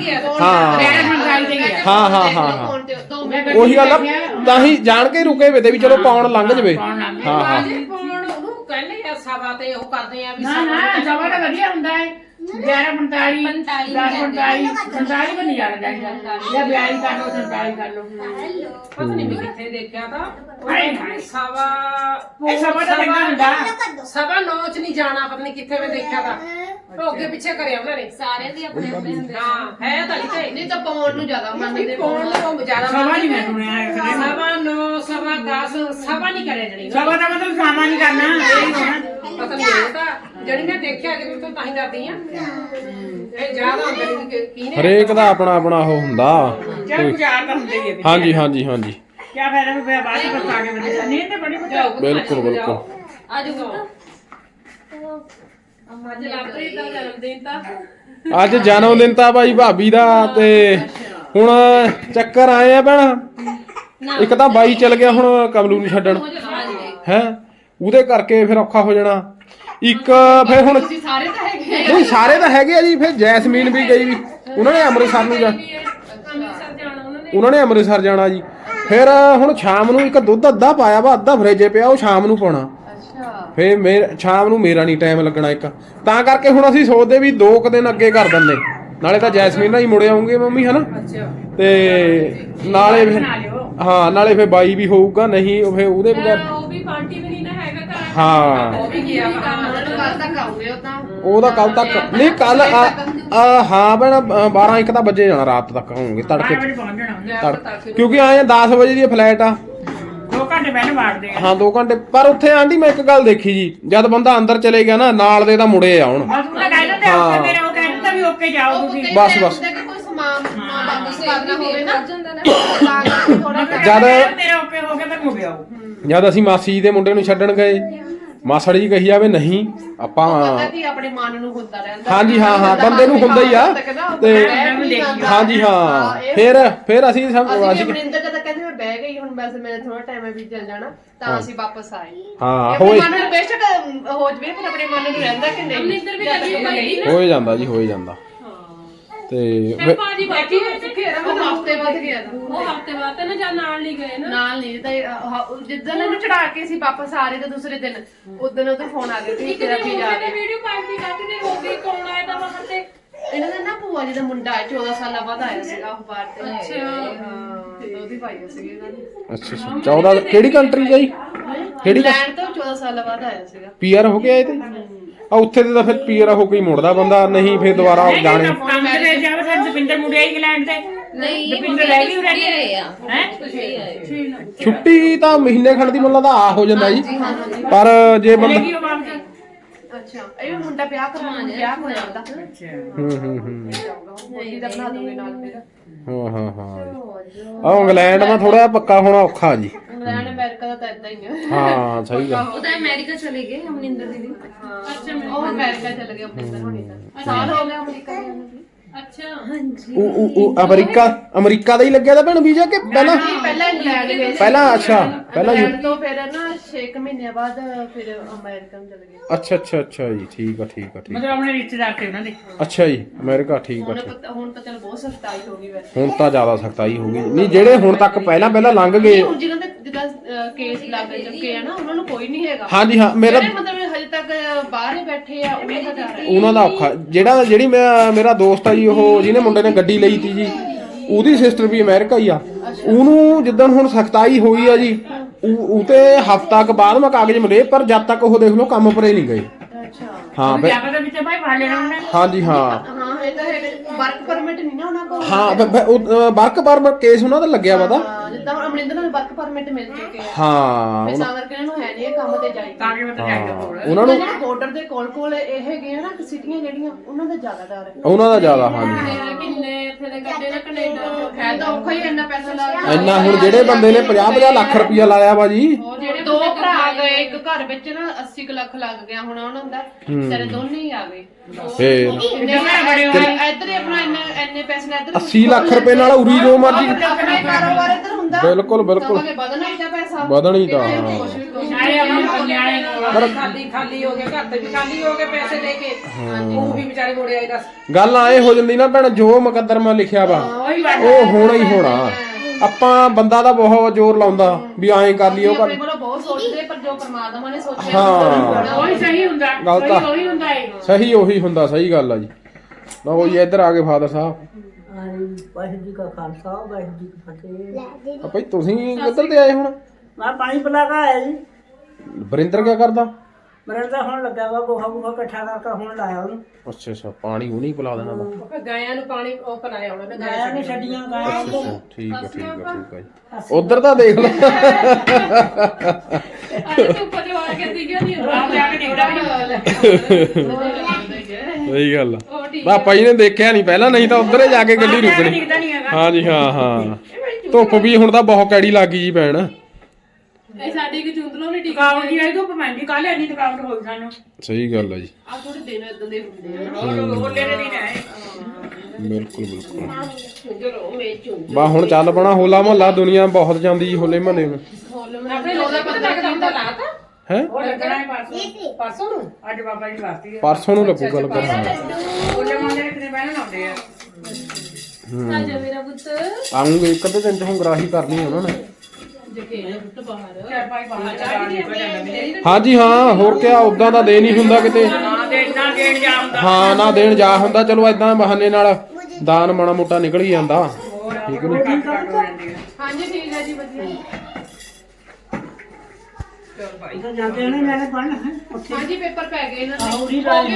ਹਾਂ। 11 ਸਾਲ ਤੇ ਗਿਆ ਹਾਂ ਹਾਂ ਹਾਂ ਹਾਂ। ਉਹੀ ਗੱਲ ਆ ਤਾਂ ਹੀ ਜਾਣ ਕੇ ਰੁਕੇ ਵੇ ਤੇ ਵੀ ਚਲੋ ਪੌਣ ਲੰਘ ਜਵੇ। ਹਾਂ ਹਾਂ। ਪਾਉਣ ਉਹਨੂੰ ਕਹਿੰਦੇ ਆ ਸਭਾ ਤੇ ਉਹ ਕਰਦੇ ਆ ਵੀ ਨਾ ਨਾ ਸਵਾ ਤਾਂ ਵਧੀਆ ਹੁੰਦਾ ਹੈ 11 45 45 45 45 ਬਣ ਜਾਣਾ ਚਾਹੀਦਾ। ਜਾਂ 42 ਕਰ ਲਓ 47 ਕਰ ਲਓ। ਪਤਾ ਨਹੀਂ ਮੈਂ ਕਿੱਥੇ ਦੇਖਿਆ ਤਾਂ। ਹਾਏ ਉਹ ਹਾਏ। ਸਭਾ ਇਹ ਸਵਾ ਹੁੰਦਾ। ਸਭਾ ਨੌਚ ਨਹੀਂ ਜਾਣਾ ਪਤਾ ਨਹੀਂ ਕਿੱਥੇ ਮੈਂ ਦੇਖਿਆ ਤਾਂ। ਉਹ ਅੱਗੇ ਪਿੱਛੇ ਕਰਿਆ ਉਹਨਾਂ ਨੇ। ਸਾਰੇ ਦੀ ਆਪਣੇ ਆਪਣੇ ਹੁੰਦੇ ਆ। ਹਾਂ ਹੈ ਤਾਂ ਇੱਥੇ ਨਹੀਂ ਤਾਂ ਪਾਉਣ ਨੂੰ ਜ਼ਿਆਦਾ ਮੰਨਦੇ ਕੌਣ ਨੂੰ ਜ਼ਿਆਦਾ ਸਵਾ ਨਹੀਂ ਮੈਂ ਸੁਣਿਆ ਹੈ ਕਦੇ ਸਭਾ ਨੌ ਸਭਾ 10 ਸਭਾ ਨਹੀਂ ਕਰਿਆ ਜਣੀ। ਸਵਾ ਦਾ ਮਤਲਬ ਸਾਮਾ ਨਹੀਂ ਕਰਨਾ। ਪਤਾ ਨਹੀਂ ਤਾਂ ਜਣੀ ਨੇ ਦੇਖਿਆ ਕਿ ਤੂੰ ਤਾਂ ਹੀ ਕਰਦੀ ਆ। ਇਹ ਜ਼ਿਆਦਾ ਹੁੰਦਾ ਨਹੀਂ ਕਿ ਕੀ ਨੇ ਹਰੇਕ ਦਾ ਆਪਣਾ ਆਪਣਾ ਉਹ ਹੁੰਦਾ। ਚੱਲ ਗੁਜ਼ਾਰ ਤਾਂ ਹੁੰਦੇ ਹੀ ਹੈ ਹਾਂਜੀ ਹਾਂਜੀ ਹਾਂਜੀ। ਕੀ ਫਾਇਦਾ ਵੀ ਬਾਅਦ ਵਿੱਚ ਬਤਾ ਕੇ ਬਤਾ ਨਹੀਂ ਤੇ ਬੜੀ ਬਤਾ ਜਾਓ, ਬਿਲਕੁਲ। ਬਿਲਕੁਲ ਅੱਜ ਲਾਪਰੀ ਦਾ ਜਨਮ ਦਿਨ ਤਾਂ। ਅੱਜ ਜਨਮ ਦਿਨ ਤਾਂ ਭਾਈ ਭਾਬੀ ਦਾ ਤੇ ਹੁਣ ਚੱਕਰ ਆਏ ਆ ਭੈਣ। ਇੱਕ ਤਾਂ ਬਾਈ ਚਲ ਗਿਆ ਹੁਣ ਕਮਲੂ ਨੂੰ ਛੱਡਣ। ਹੈ? ਉਹਦੇ ਕਰਕੇ ਫਿਰ ਔਖਾ ਹੋ ਜਾਣਾ। ਇੱਕ ਫਿਰ ਹੁਣ ਤੁਸੀਂ ਸਾਰੇ ਤਾਂ ਹੈਗੇ ਨਹੀਂ ਸਾਰੇ ਤਾਂ ਹੈਗੇ ਆ ਜੀ ਫਿਰ ਜੈਸਮੀਨ ਵੀ ਗਈ ਵੀ। ਉਹਨਾਂ ਨੇ ਅੰਮ੍ਰਿਤਸਰ ਨੂੰ ਜਾ ਅੰਮ੍ਰਿਤਸਰ ਜਾਣਾ ਉਹਨਾਂ ਨੇ। ਉਹਨਾਂ ਨੇ ਅੰਮ੍ਰਿਤਸਰ ਜਾਣਾ ਜੀ। ਫਿਰ ਹੁਣ ਸ਼ਾਮ ਨੂੰ ਇੱਕ ਦੁੱਧ ਅੱਧਾ ਪਾਇਆ ਵਾ ਅੱਧਾ ਫਰਿੱਜੇ ਪਿਆ ਉਹ ਸ਼ਾਮ ਨੂੰ ਪਾਉਣਾ। ਅੱਛਾ। ਫੇ ਮੇਰ ਸ਼ਾਮ ਨੂੰ ਮੇਰਾ ਨਹੀਂ ਟਾਈਮ ਲੱਗਣਾ ਇੱਕ। ਤਾਂ ਕਰਕੇ ਹੁਣ ਅਸੀਂ ਸੋਚਦੇ ਵੀ ਦੋ ਕੁ ਦਿਨ ਅੱਗੇ ਕਰ ਦਿੰਦੇ। ਨਾਲੇ ਤਾਂ ਜੈਸਮੀਨ ਨਾਲ ਹੀ ਮੁੜ ਆਉਂਗੇ ਮੰਮੀ ਹਨਾ? ਅੱਛਾ। ਤੇ ਨਾਲੇ ਫਿਰ ਹਾਂ ਨਾਲੇ ਫੇ ਬਾਈ ਵੀ ਹੋਊਗਾ ਨਹੀਂ ਉਹ ਫੇ ਉਹਦੇ ਬਗੈਰ ਉਹ ਵੀ ਪਾਰਟੀ ਹਾਂ। ਉਹ ਵੀ ਗਿਆ ਵਾ ਉਹਨਾਂ ਨੂੰ ਕੱਲ ਤੱਕ ਆਉਂਗੇ ਉਹ ਤਾਂ ਉਹਦਾ ਕੱਲ ਤੱਕ ਨਹੀਂ ਕੱਲ ਹਾਂ ਭੈਣ 12 1 ਤਾਂ ਵਜੇ ਜਾਣਾ ਰਾਤ ਤੱਕ ਹੋਣਗੇ ਤੜਕੇ। ਵਜੇ ਪਹੁੰਚ ਜਾਣਾ। ਕਿਉਂਕਿ ਆਏ 10 ਵਜੇ ਦੀ ਫਲਾਈਟ ਆ। ਦੋ ਘੰਟੇ ਪਹਿਲਾਂ ਵਾੜਦੇ ਆ। ਹਾਂ 2 ਘੰਟੇ। ਪਰ ਉੱਥੇ ਆਂਟੀ ਮੈਂ ਇੱਕ ਗੱਲ ਦੇਖੀ ਜੀ ਜਦ ਬੰਦਾ ਅੰਦਰ ਚਲੇ ਗਿਆ ਨਾ ਨਾਲ ਦੇ ਤਾਂ ਮੁੜੇ ਆ ਹੁਣ। ਬਸ ਉਹਨਾਂ ਕਹਿ ਦਿੰਦੇ ਹਾਂ। ਓਕੇ ਮੇਰਾ ਉਹ ਕਹਿ ਦਿੰਦਾ ਵੀ ਓਕੇ ਜਾਓ ਤੁਸੀਂ। ਕਈ ਬਸ, ਵਾਰ ਬਸ। ਹੁੰਦਾ ਕਿ ਕੋਈ ਸਮਾਨ ਨਾ ਵਾਪਸ ਕਰਨਾ ਹੋਵੇ ਨਾ ਜਾਂਦਾ ਨਾ। ਤਾਂ ਕਰਕੇ ਥੋੜਾ ਜਦ ਮੇਰਾ ਓਕੇ ਹੋ ਗਿਆ ਫਿਰ ਮੁੜ ਆਓ। ਜਦ ਅਸੀਂ ਮਾਸੀ ਜੀ ਦੇ ਮੁੰਡੇ ਨੂੰ ਛੱਡਣ ਗਏ ਮਾਸੜ ਜੀ ਕਹੀ ਜਾਵੇ ਨਹੀਂ ਆਪਾਂ ਪਤਾ ਕਿ ਆਪਣੇ ਮਨ ਨੂੰ ਹੁੰਦਾ ਰਹਿੰਦਾ। ਹਾਂਜੀ ਹਾਂ ਹਾਂ ਬੰਦੇ ਨੂੰ ਹੁੰਦਾ ਹੀ ਆ। ਤੇ ਹਾਂਜੀ ਹਾਂ ਫਿਰ ਫਿਰ ਅਸੀਂ ਅਸੀਂ ਅਮਰਿੰਦਰ ਜਦ ਕਹਿੰਦੇ ਮੈਂ ਬਹਿ ਗਈ ਹੁਣ ਵੈਸੇ ਮੇਰੇ ਥੋੜਾ ਟਾਈਮ ਹੈ ਵੀ ਚੱਲ ਜਾਣਾ ਤਾਂ ਅਸੀਂ ਵਾਪਸ ਆਏ। ਹਾਂ ਆਪਣੇ ਹੋਏ। ਮਨ ਨੂੰ ਬੇਸ਼ੱਕ ਹੋ ਜਵੇ ਪਰ ਆਪਣੇ ਮਨ ਨੂੰ ਰਹਿੰਦਾ ਕਿ ਨਹੀਂ। ਵੀ ਹੋਏ ਜਾਂਦਾ ਜੀ ਹੋਏ ਜਾਂਦਾ। ਤੇ ਫਿਰ ਫਿਰ- ਭਾਜੀ ਬਾਕੀ ਉਹ ਹਫ਼ਤੇ ਬਾਅਦ ਗਿਆ ਤਾਂ ਉਹ ਹਫ਼ਤੇ ਬਾਅਦ ਤਾਂ ਨਾ ਜਾਂ ਨਾਲ ਨਹੀਂ ਗਏ ਨਾ। ਨਾਲ ਨਹੀਂ ਤਾਂ ਇਹ, ਹ- ਜਿੱਦਣ ਇਹਨੂੰ ਚੜਾ ਕੇ ਅਸੀਂ ਵਾਪਸ ਆ ਰਹੇ ਤੇ ਦੂਸਰੇ ਦਿਨ ਉਦੋਂ ਉਹਦਾ ਫੋਨ ਆ ਗਿਆ ਕਿ ਇੱਕ ਤੇਰਾ ਦਿਨ ਵੀ ਜਾ ਉਹਨੇ ਰਿਹਾ ਵੀਡੀਓ ਪਾਈ ਸੀ ਕਾਫੀ ਦਿਨ ਹੋ ਗਈ ਕੌਣ ਆਇਆ ਤਾਂ ਬਾਹਰ ਤੇ? ਇਹਨਾਂ ਦਾ ਨਾ ਭੂਆ ਜੀ ਦਾ ਮੁੰਡਾ ਹੈ 14 ਸਾਲਾਂ ਬਾਅਦ ਆਇਆ ਸੀਗਾ ਉਹ ਬਾਹਰ ਤੇ। ਅੱਛਾ। ਹਾਂ ਤੇ ਉਹਦੀ ਪਾਈ ਸੀਗੀ ਇਹਨਾਂ ਨੇ ਅੱਛਾ ਅੱਛਾ। 14 ਕਿਹੜੀ ਕੰਟਰੀ ਜਾਈ ਕਿਹੜੀ ਇੰਗਲੈਂਡ ਤੋਂ 14 ਸਾਲਾਂ ਬਾਅਦ ਆਇਆ ਸੀਗਾ। ਪੀਆਰ ਹੋ ਕੇ ਆਏ ਤੇ? ਆ ਉੱਥੇ ਤੇ ਤਾਂ ਫਿਰ ਪੀਆਰ ਹੋ ਕੇ ਹੀ ਮੁੜਦਾ ਬੰਦਾ ਨਹੀਂ ਫਿਰ ਦੁਬਾਰਾ ਜਾਣੇ ਕੰਮ ਤੇ ਜਾਵੇ ਫਿਰ ਦਪਿੰਦਰ ਮੁੰਡੇ ਇੰਗਲੈਂਡ ਤੇ ਨਹੀਂ ਦਪਿੰਦਰ ਰਹਿ ਗਈ ਉਰੇ ਆਏ ਆ ਹੈ ਛੁੱਟੀ ਤਾਂ ਮਹੀਨੇ ਖੰਡ ਦੀ ਮਤਲਬ ਦਾ ਆ ਹੋ ਜਾਂਦਾ ਜੀ ਪਰ ਜੇ ਬੰਦਾ ਅੱਛਾ ਇਹ ਵੀ ਮੁੰਡਾ ਵਿਆਹ ਕਰਵਾਉਣਾ ਵਿਆਹ ਹੋ ਜਾਂਦਾ ਅੱਛਾ। ਹੂੰ ਹੂੰ ਹੂੰ ਮੋਦੀ ਦਾ ਬਣਾ ਦੋਗੇ ਨਾਲ ਫਿਰ। ਹਾਂ ਹਾਂ ਹਾਂ। ਆ ਇੰਗਲੈਂਡ ਮਾ ਥੋੜਾ ਪੱਕਾ ਹੋਣਾ ਔਖਾ ਜੀ। ਇੰਗਲੈਂਡ ਅਮਰੀਕਾ ਦਾ ਤਾਂ ਇਦਾਂ ਹੀ ਹੈ ਹਾਂ ਸਹੀ ਗੱਲ। ਉਹ ਤਾਂ ਅਮਰੀਕਾ ਚਲੇ ਗਏ ਅਮਰਿੰਦਰ ਦੀਦੀ ਅੱਛਾ ਉਹ ਅਮਰੀਕਾ ਚਲ ਆਪਣੇ ਅੰਦਰ ਹੋਣੀ ਤਾਂ। ਸਾਲ ਹੋ ਗਿਆ ਅਮਰੀਕਾ ਗਏ ਨੂੰ। ਅੱਛਾ। ਹਾਂਜੀ। ਉਹ ਉਹ- ਉਹ ਅਮਰੀਕਾ ਅਮਰੀਕਾ ਦਾ ਹੀ ਲੱਗਿਆ ਤਾਂ ਭੈਣ ਵੀਜ਼ਾ ਕਿ ਪਹਿਲਾਂ? ਪਹਿਲਾਂ ਇੰਗਲੈਂਡ ਗਏ ਸੀ। ਪਹਿਲਾਂ ਅੱਛਾ ਪਹਿਲਾਂ ਯੂ- ਇੰਗਲੈਂਡ ਤੋਂ ਫਿਰ ਨਾ 6 ਮਹੀਨਿਆਂ ਬਾਅਦ ਫਿਰ ਅਮਰੀਕਾ ਨੂੰ ਚਲੇ ਗਏ। ਅੱਛਾ ਅੱਛਾ ਅੱਛਾ ਜੀ ਠੀਕ ਆ ਠੀਕ ਆ ਠੀਕ ਮਤਲਬ ਆਪਣੇ ਰਿਸ਼ਤੇਦਾਰ ਤੇ ਉਹਨਾਂ ਦੇ। ਅੱਛਾ ਜੀ ਅਮਰੀਕਾ ਠੀਕ ਆ ਹੁਣ ਠੀਕ। ਪਤਾ ਹੁਣ ਤਾਂ ਚਲ ਬਹੁਤ ਸਖਤਾਈ ਹੋ ਗਈ ਵੈਸੇ। ਹੁਣ ਤਾਂ ਜ਼ਿਆਦਾ ਸਖਤਾਈ ਹੋ ਗਈ। ਨਹੀਂ ਜਿਹੜੇ ਹੁਣ ਤੱਕ ਪਹਿਲਾਂ ਪਹਿਲਾਂ ਲੰਘ ਗਏ ਹੁਣ ਜਿਹਨਾਂ ਦੇ ਜਿੱਦਾਂ ਕੇਸ ਲੱਗ ਚੁੱਕੇ ਆ ਨਾ ਉਹਨਾਂ ਨੂੰ ਕੋਈ ਨਹੀਂ ਹੈਗਾ। ਹਾਂਜੀ ਹਾਂ ਮੇਰਾ ਜਿਹੜੇ ਮਤਲਬ ਹਜੇ ਤੱਕ ਬਾਹਰ ਹੀ ਬੈਠੇ ਆ ਉਹਨਾਂ ਦਾ ਡਰ ਹੈ। ਉਹਨਾਂ ਦਾ ਔਖਾ। ਜਿਹੜਾ ਜਿਹੜੀ ਮੈਂ- ਮੇਰਾ ਦੋਸਤ ਆ ਜੀ ਉਹ ਜਿਹਨੇ ਮੁੰਡੇ ਨੇ ਗੱਡੀ ਲਈ ਤੀ ਜੀ ਉਹਦੀ ਸਿਸਟਰ ਵੀ ਅਮਰੀਕਾ ਹੀ ਆ। ਉਹਨੂੰ ਜਿੱਦਣ ਹੁਣ ਸਖਤਾਈ ਹੋਈ ਆ ਜੀ ਉਹ ਉਹ ਤੇ ਹਫਤਾ ਕੁ ਬਾਅਦ ਮੈਂ ਕਾਗਜ਼ ਮਿਲੇ ਪਰ ਜਦ ਤੱਕ ਉਹ ਦੇਖ ਲਓ ਕੰਮ ਪਰੇ ਨਹੀਂ ਗਏ। ਅੱਛਾ। ਹਾਂ ਫਿਰ- ਜਾਪਾ ਦੇ ਵਿੱਚ ਭਾਈ ਫੜ ਲੈਣਾ ਉਹਨੇ ਹਾਂਜੀ ਹਾਂ। ਹਾਂ ਇਹ ਤਾਂ ਹੈ ਵਰਕ ਪਰਮਿਟ ਨਹੀਂ ਨਾ ਉਹਨਾਂ ਕੋਲ। ਹਾਂ ਵਰਕ ਪਰ ਕੇਸ ਉਹਨਾਂ ਦਾ ਲੱਗਿਆ ਵਾ ਤਾਂ ਹਾਂ, ਜਿੱਦਾਂ ਹੁਣ ਅਮਰਿੰਦਰ ਨੂੰ ਵਰਕ ਪਰਮਿਟ ਮਿਲ ਚੁੱਕੇ ਆ ਹਾਂ ਤਾਂ ਕਰਕੇ ਇਹਨਾਂ ਨੂੰ ਹੈ ਇਹ ਕੰਮ ਤੇ ਜਾਈ ਤਾਂ ਕਿ ਮਤਲਬ ਜਾਈਦਾ ਕੋਲ ਉਹਨਾਂ ਨੂੰ ਜਿਹੜੇ ਬਾਰਡਰ ਦੇ ਕੋਲ ਕੋਲ ਇਹ ਹੈਗੇ ਆ ਨਾ ਸਿਟੀਆਂ ਜਿਹੜੀਆਂ ਉਹਨਾਂ ਦਾ ਜ਼ਿਆਦਾ ਡਰ ਹੈ। ਉਹਨਾਂ ਦਾ ਜ਼ਿਆਦਾ ਹਾਂਜੀ। ਕਿੰਨੇ ਇੱਥੇ ਦੇ ਕੱਢੇ ਨਾ ਕੈਨੇਡਾ ਹੈ ਤਾਂ ਔਖਾ ਹੀ ਇੰਨਾ ਪੈਸਾ ਲਾ ਇੰਨਾ ਹੁਣ ਜਿਹੜੇ ਬੰਦੇ ਨੇ 50 50 ਲੱਖ ਰੁਪਇਆ ਲਾਇਆ ਵਾ ਜੀ ਜਿਹੜੇ ਦੋ ਭਰਾ ਗਏ ਇੱਕ ਘਰ ਵਿੱਚ ਨਾ 80 ਕੁ ਲੱਖ ਲੱਗ ਗਿਆ ਹੁਣ ਉਹਨਾਂ ਦਾ ਸਾਰੇ ਦੋਨੇ ਹੀ ਆ ਗਏ। ਫੇਰ। ਇੰਨੇ ਬੜੇ ਹੋਏ? ਇੱਧਰ ਹੀ ਆਪਣਾ ਇੰਨੇ ਇੰਨੇ ਪੈਸੇ ਨਾਲ ਇੱਧਰ 80 ਲੱਖ ਰੁਪਏ ਨਾਲ ਉਰੀ ਜੋ ਮਰਜ਼ੀ ਆਪਣਾ ਹੀ ਕਾਰੋਬਾਰ ਇੱਧਰ ਹੁੰਦਾ। ਬਿਲਕੁਲ ਬਿਲਕੁਲ। ਤਾਂ ਕਿ ਵਧਣਾ ਹੀ ਤਾਂ ਪੈਸਾ। ਵਧਣੀ ਤਾਂ ਹਾਂ। ਕੁਛ ਵੀ ਕੁਛ ਨਾਲੇ ਆਪਣੇ ਨਿਆਣੇ ਕੋਲ ਖਾਲੀ ਖਾਲੀ ਹੋ ਗਿਆ ਘਰ ਤੇ ਵੀ ਖਾਲੀ ਹੋ ਗਏ ਪੈਸੇ ਲੈ ਕੇ। ਉਹ ਵੀ ਵਿਚਾਰੇ ਮੁੜੇ ਆਏ ਦੱਸ। ਗੱਲ ਆਏ ਹੋ ਜਾਂਦੀ ਨਾ ਭੈਣ ਜੋ ਮੁਕੱਦਰ ਮੈਂ ਲਿਖਿਆ ਵਾ ਉਹ ਹੋਣਾ ਹੀ ਹੋਣਾ। ਆਪਾਂ ਬੰਦਾ ਦਾ ਬਹੁਤ ਜ਼ੋਰ ਲਾਉਂਦਾ ਵੀ ਐਂ ਕਰ ਲਈ ਉਹ ਕਰ ਆਪਣੇ ਕੋਲੋਂ ਬਹੁਤ ਸੋਚਦੇ ਪਰ ਜੋ ਪਰਮਾਤਮਾ ਨੇ ਸੋਚਿਆ ਹਾਂ। ਉਹੀ ਸਹੀ ਹੁੰਦਾ ਸਹੀ ਉਹੀ ਹੁੰਦਾ ਏ ਸਹੀ ਉਹੀ ਹੁੰਦਾ ਸਹੀ ਗੱਲ ਆ ਜੀ। ਲਓ ਜੀ ਇੱਧਰ ਆ ਗਏ ਫਾਦਰ ਸਾਹਿਬ। ਵਾਹਿਗੁਰੂ ਜੀ ਕਾ ਖਾਲਸਾ ਵਾਹਿਗੁਰੂ ਜੀ ਕੀ ਫਤਿਹ। ਆ ਭਾਈ ਤੁਸੀਂ ਕਿੱਧਰ ਤੇ ਆਏ ਹੁਣ? ਮੈਂ ਪਾਣੀ ਪਿਲਾ ਕੇ ਆਇਆ ਜੀ। ਵਰਿੰਦਰ ਕੀ ਕਰਦਾ? ਮੇਰੇ ਤਾਂ ਹੁਣ ਲੱਗਾ ਵਾ ਗੋਹਾ ਗੋਹਾ ਇਕੱਠਾ ਕਰਕੇ ਹੁਣ ਲਾਇਆ ਉਹਨੂੰ। ਅੱਛਾ ਅੱਛਾ ਪਾਣੀ ਉਹ ਨਹੀਂ ਪਿਲਾ ਦੇਣਾ ਵਾ। ਫਿਰ ਗਾਇਆਂ ਨੂੰ ਪਾਣੀ ਉਹ ਪਿਲਾਇਆ ਹੋਣਾ ਤੇ ਗਾਇਆ ਨੇ ਛੱਡੀਆਂ। ਗਾਇਆ ਅੱਛਾ ਅੱਛਾ ਠੀਕ ਆ ਠੀਕ ਆ ਠੀਕ ਜੀ। ਉਧਰ ਤਾਂ ਦੇਖ ਅੱਜ ਵਾਰ ਕੇ ਨਹੀਂ ਜਾ ਕੇ ਵੀ ਸਹੀ ਗੱਲ ਆ। ਪਾਪਾ ਜੀ ਨੇ ਦੇਖਿਆ ਨਹੀਂ ਪਹਿਲਾਂ ਨਹੀਂ ਤਾਂ ਉਧਰ ਹੀ ਜਾ ਕੇ ਗੱਡੀ ਰੁਕਣੀ। ਦਿਖਦਾ ਨਹੀਂ ਹੈਗਾ। ਹਾਂਜੀ ਹਾਂ ਹਾਂ। ਧੁੱਪ ਵੀ ਹੁਣ ਤਾਂ ਬਹੁਤ ਕੈੜੀ ਲੱਗ ਗਈ ਜੀ ਭੈਣ। ਇਹ ਸਾਡੀ ਕਿ ਚੁੰਦਲੋਂ ਨਹੀਂ ਟਿਕ ਥਕਾਵਟ ਜੀ ਆਈ ਧੁੱਪ ਪੈਂਦੀ ਕੱਲ ਇੰਨੀ ਥਕਾਵਟ ਹੋਈ ਸਾਨੂੰ। ਸਹੀ ਗੱਲ ਆ ਜੀ। ਆ ਥੋੜੇ ਦਿਨ ਇਦਾਂ ਦੇ ਹੁੰਦੇ ਆ। ਉਹ ਹੋਲੇ ਦੇ ਦਿਨ ਆਏ ਬਿਲਕੁਲ ਬਿਲਕੁਲ। ਬਾ ਹੁਣ ਚੱਲ ਪਣਾ ਹੋਲਾ ਮਹੱਲਾ ਦੁਨੀਆ ਬਹੁਤ ਜਾਂਦੀ ਜੀ ਹੋਲੇ ਮਹੱਲੇ ਨੂੰ। ਆਪਣੇ ਲੋਦਾ ਪਤਾ ਲੱਗਦਾ ਲਾਤਾ? ਹੈ? ਉਹ ਲੱਗਣਾ ਹੈ ਪਰਸੋਂ। ਪਰਸੋਂ ਨੂੰ? ਅੱਜ ਬਾਬਾ ਜੀ ਵਾਸਤੇ ਹੈ ਪਰਸੋਂ ਨੂੰ ਲੱਗੂ ਗੱਲ ਕਰਨਾ ਹੋਲੇ ਮੰਦੇ ਨੇ ਕਿਤੇ ਬਹਿਣਾ ਲਾਉਂਦੇ ਆ। ਆ ਜਾ ਮੇਰਾ ਪੁੱਤ। ਆਉਂਗੇ ਇੱਕ ਅੱਧੇ ਦਿਨ ਚ ਹੁਣ ਗਰਾਹੀ ਕਰਨੀ ਉਹਨਾਂ ਨੇ। ਹਾਂਜੀ ਹਾਂ ਹੋਰ ਕਿਆ ਉਦਾਂ ਦਾ ਦੇ ਨਹੀਂ ਹੁੰਦਾ ਕਿਤੇ। ਨਾ ਦੇ ਨਾ ਦੇਣ ਜਾ ਹੁੰਦਾ। ਹਾਂ ਨਾ ਦੇਣ ਜਾ ਹੁੰਦਾ ਚਲੋ ਐਦਾਂ ਬਹਾਨੇ ਨਾਲ ਦਾਨ ਮਾੜਾ ਮੋਟਾ ਨਿਕਲ ਹੀ ਜਾਂਦਾ। ਠੀਕ ਹੋ ਹਾਂਜੀ ਠੀਕ ਹੈ ਜੀ ਵਧੀਆ। ਤਾਂ ਜਾਂਦੇ ਨੇ ਮੈਨੇ ਪੜ੍ਹਨਾ ਹੈ ਉੱਥੇ। ਹਾਂਜੀ ਪੇਪਰ ਪੈ ਗਏ ਇਹਨਾਂ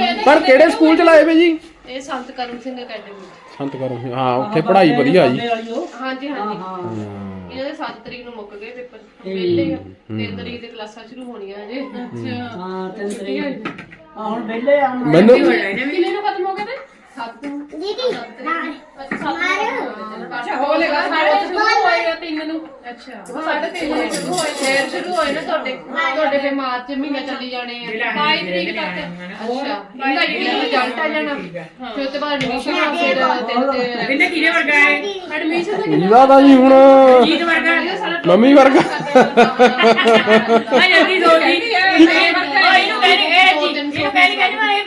ਦੇ। ਪਰ ਕਿਹੜੇ ਸਕੂਲ ਚ ਲਾਏ ਵੇ ਜੀ? ਇਹ ਸੰਤ ਕਰਮ ਸਿੰਘ ਅਕੈਡਮੀ ਸੰਤ ਕਰੋ ਹਾਂ ਉੱਥੇ ਪੜ੍ਹਾਈ ਵਧੀਆ ਜੀ। ਹਾਂਜੀ ਹਾਂਜੀ। ਹਾਂ। ਇਹਨਾਂ ਦੇ 7 ਤਰੀਕ ਨੂੰ ਮੁੱਕ ਗਏ ਪੇਪਰ। ਵਿਹਲੇ ਆ। 3 ਤਰੀਕ ਦੇ ਕਲਾਸਾਂ ਸ਼ੁਰੂ ਹੋਣੀਆਂ ਹਜੇ। ਹਾਂ। ਤਿੰਨ ਤਰੀਕ। ਆ ਹੁਣ ਵਿਹਲੇ ਆ ਹੁਣ ਮੈਨੂੰ ਕਿੰਨੇ ਨੂੰ ਖਤਮ ਹੋ ਗਏ ਤੇ? 7 ਨੂੰ। ਦੀਦੀ ਅੱਛਾ ਹੋ ਲੇਗਾ ਸਾਡੇ ਸ਼ੁਰੂ ਹੋਏਗਾ 3 ਅੱਛਾ। ਸਾਡੇ 3 ਨੂੰ ਸ਼ੁਰੂ ਹੋਏ ਫੇਰ ਸ਼ੁਰੂ ਹੋਏ ਨਾ ਤੁਹਾਡੇ ਤੁਹਾਡੇ ਫੇ ਮਾਰਚ ਮਹੀਨਾ ਚੱਲੀ ਜਾਣੇ ਆ। 22 ਤਰੀਕ ਤੱਕ। ਅੱਛਾ। ਇਹਦਾ ਜਿਹੜਾ ਰਿਜ਼ਲਟ ਆ ਜਾਣਾ। ਫਿਰ ਤੇ ਬਾਅਦ ਐਡਮਿਸ਼ਨ ਆ ਫਿਰ ਤਿੰਨ ਤੇ ਕਿੰਨੇ ਕਿਹਦੇ ਵਰਗਾ ਹੈ ਐਡਮਿਸ਼ਨ ਦਾ ਇਹਦਾ ਤਾਂ ਜੀ ਹੁਣ। ਜੀਤ ਵਰਗਾ? ਹੈ ਮੰਮੀ ਵਰਗਾ। ਆ। ਜਲਦੀ ਦੋ ਜੀ ਇਹਨੂੰ ਕਹਿੰਦੀ ਇਹ ਜੀ ਇਹਨੂੰ ਕਹਿੰਦੀ ਕਹਿੰਦੀ ਮੈਂ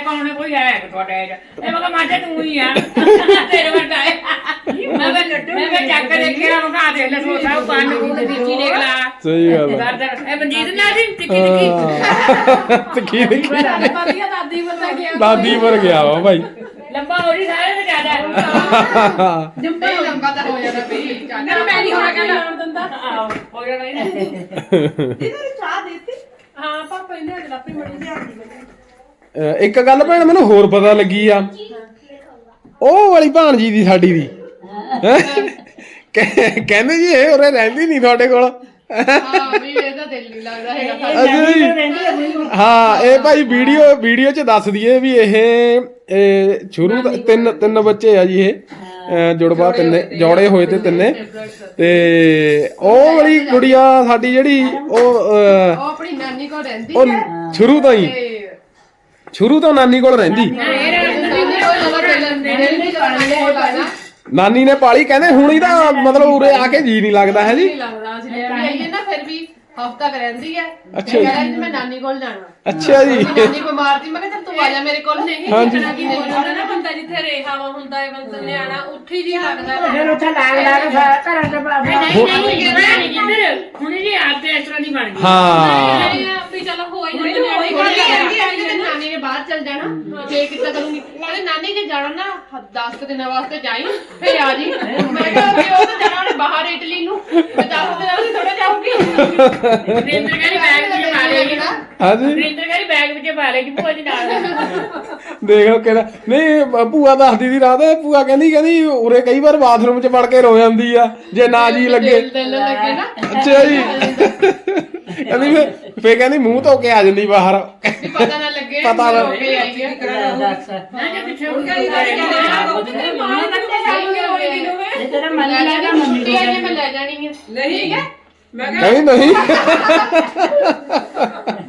ਹੈ ਕੌਣ ਹੈ ਕੋਈ ਹੈ ਤੁਹਾਡਾ ਇਹ ਇਹ ਮਗਾ ਮਾਟੇ ਤੂੰ ਹੀ ਆ। ਤੇਰੇ ਵਰਗਾ ਹੈ। ਮੈਂ ਮੈਂ ਮੈਂ ਮੈਂ ਚੱਕ ਕੇ ਦੇਖਿਆ ਉਹ ਕਾ ਦੇ ਲੈ ਸੋਚਾ ਉਹ ਪੰਨ ਨੂੰ ਦੇ ਵਿੱਚ ਹੀ ਦੇਖ ਲਾ ਸਹੀ ਗੱਲ ਕਰਦਾ ਇਹ ਬੰਜੀਤ ਨਾ ਜੀ ਟਿੱਕੀ ਟਿੱਕੀ। ਕੀ ਦੇਖੀ ਵਧੀਆ ਦਾਦੀ ਬੰਦਾ ਗਿਆ ਦਾਦੀ ਵਰ ਗਿਆ ਵਾ ਭਾਈ। ਲੰਬਾ ਹੋ ਰਹੀ ਸਾਰੇ ਤੋਂ ਜ਼ਿਆਦਾ। ਜੰਬੇ ਲੰਬਾ ਤਾਂ ਹੋ ਜਾਣਾ ਬਈ ਚੱਲ ਮੈਂ ਨਹੀਂ ਹੋਣਾ ਕਹਿੰਦਾ। ਦਿੰਦਾ ਹੋ ਜਾਣਾ ਹੀ ਨਾ ਹਾਂ ਪਾਪਾ ਇਹਨੇ ਅਗਲਾ ਆਪਣੀ ਮੜੀ ਲਿਆਂਦੀ ਅਹ ਇੱਕ ਗੱਲ ਭੈਣ ਮੈਨੂੰ ਹੋਰ ਪਤਾ ਲੱਗੀ ਆ। ਉਹ ਵਾਲੀ ਭਾਣਜੀ ਦੀ ਸਾਡੀ ਦੀ? ਕਹਿ- ਕਹਿੰਦੇ ਜੀ ਇਹ ਉਰੇ ਰਹਿੰਦੀ ਨਹੀਂ ਤੁਹਾਡੇ ਕੋਲ। ਹਾਂ ਵੀ ਇਹਦਾ ਦਿਲ ਨਹੀਂ ਲੱਗਦਾ ਹੈਗਾ ਸਾਡਾ। ਅੱਛਾ ਜੀ ਹਾਂ ਇਹ ਭਾਈ ਵੀਡੀਓ ਵੀਡੀਓ ਚ ਦੱਸ ਦਈਏ ਵੀ ਇਹ ਇਹ ਸ਼ੁਰੂ ਤੋਂ ਤਿੰਨ ਤਿੰਨ ਬੱਚੇ ਆ ਜੀ ਇਹ। ਅਹ ਜੁੜਵਾ ਤਿੰਨੇ ਜੋੜੇ ਹੋਏ ਤੇ ਤਿੰਨੇ। ਤੇ ਉਹ ਵਾਲੀ ਕੁੜੀਆ ਸਾਡੀ ਜਿਹੜੀ ਉਹ ਅਹ, ਉਹ ਆਪਣੀ ਨਾਨੀ ਕੋਲ ਰਹਿੰਦੀ ਉਹ ਹੈ। ਸ਼ੁਰੂ ਤੋਂ ਹੀ। ਤੇ ਸ਼ੁਰੂ ਤੋਂ ਨਾਨੀ ਕੋਲ ਰਹਿੰਦੀ। ਨਾਨੀ ਨਾ ਪਾਲੀ ਕਹਿੰਦੇ ਹੁਣ ਇਹਦਾ ਮਤਲਬ ਉਰੇ ਆ ਕੇ ਜੀ ਨਹੀਂ ਲੱਗਦਾ ਹੈ ਜੀ। ਨਹੀਂ ਲੱਗਦਾ ਆਈਏ ਨਾ ਫਿਰ ਵੀ ਹਫਤਾ ਕ ਰਹਿੰਦੀ ਹੈ। ਅੱਛਾ ਜੀ। ਕਹਿੰਦੀ ਮੈਂ ਨਾਨੀ ਕੋਲ ਜਾਣਾ। ਅੱਛਾ ਜੀ। ਮੇਰੀ ਨਾਨੀ ਬਿਮਾਰ ਸੀ ਮੈਂ ਕਿਹਾ ਚੱਲ ਤੂੰ ਆ ਜਾ ਮੇਰੇ ਕੋਲ। ਨਹੀਂ ਹਾਂਜੀ। ਕੀ ਨਹੀਂ ਹੁੰਦਾ ਨਾ ਬੰਦਾ ਜਿੱਥੇ ਰਿਹਾ ਵਾ ਹੁੰਦਾ ਹੈ ਬੰਦਾ ਨਿਆਣਾ ਉੱਠੀ ਜੀ ਲੱਗਦਾ। ਫਿਰ ਉੱਥੇ ਲਾਗ ਲਾਗ ਘਰਾਂ ਦੇ ਬਾਬਾ ਨਹੀਂ ਨਹੀਂ ਨਹੀਂ ਹੁਣ ਜੀ ਆਪ ਤੇ ਇਸ ਤਰ੍ਹਾਂ ਦੀ ਬਣ ਗਈ। ਹਾਂ। ਇਹ ਆ ਵੀ ਚਲੋ ਹੋਈ ਨੂੰ। ਉਹੀ ਕਹਿੰਦੀ ਹੀ ਕਿ ਨਾਨੀ ਨੇ ਬਾਹਰ ਚੱਲ ਜਾਣਾ ਫੇਰ ਕਿੱਦਾਂ ਕਰੂੰਗੀ? ਕਹਿੰਦੀ ਨਾਨੀ ਜੇ ਜਾਣਾ ਨਾ 10 ਕੁ ਦਿਨਾਂ ਵਾਸਤੇ ਜਾਈ ਫੇਰ ਆ ਜੀ। ਮੈਂ ਕਿਹਾ ਵੀ ਉਹ ਤਾਂ ਜਾਣਾ ਉਹਨੇ ਬਾਹਰ ਇਟਲੀ ਨੂੰ। ਮੈਂ 10 ਦਿਨਾਂ ਵਾਸਤੇ ਥੋੜਾ ਜਾਊਂਗੀ। ਰਿੰਦਰ ਕਹਿੰਦੀ ਬੈਗ ਵਿੱਚ ਪਾ ਲੇਗੀ ਹਾਂਜੀ। ਰਿੰਦਰ ਕਹਿੰਦੀ ਬੈਗ ਵਿੱਚ ਪਾ ਲੇਗੀ ਭੂਆ ਜੀ ਨਾਲ। ਦੇਖ ਕਿਹੜਾ ਨਹੀਂ ਬ- ਭੂਆ ਦੱਸਦੀ ਦੀ ਰਾਤ ਭੂਆ ਕਹਿੰਦੀ ਕਹਿੰਦੀ ਉਰੇ ਕਈ ਵਾਰ ਬਾਥਰੂਮ 'ਚ ਵੜ ਕੇ ਰੋ ਜਾਂਦੀ ਆ ਜੇ ਨਾ ਜੀ ਲੱਗੇ। ਦਿਲ ਦਿਲ ਲੱਗੇ ਨਾ। ਅੱਛਾ ਜੀ। ਕਹਿੰਦੀ ਫੇ ਫੇ ਕਹਿੰਦੀ ਮੂੰਹ ਧੋ ਕੇ ਆ ਜਾਂਦੀ ਬਾਹਰ। ਵੀ ਪਤਾ ਨਾ ਲੱਗੇ ਪਤਾ ਨਾ- ਆਈ ਦੱਸ। ਜੇ। ਪਿੱਛੇ ਹੋ ਗਿਆ ਇਹ ਤੇਰਾ ਮਨ ਲੱਗਾ ਜਾਣੀ ਮੰਮੀ ਛੁੱਟੀ ਆ ਜੇ ਮੈਂ ਲੈ ਜਾਣੀ ਹੈ ਨਹੀਂ। ਹੈ? ਮੈਂ ਨਹੀਂ ਨਹੀਂ।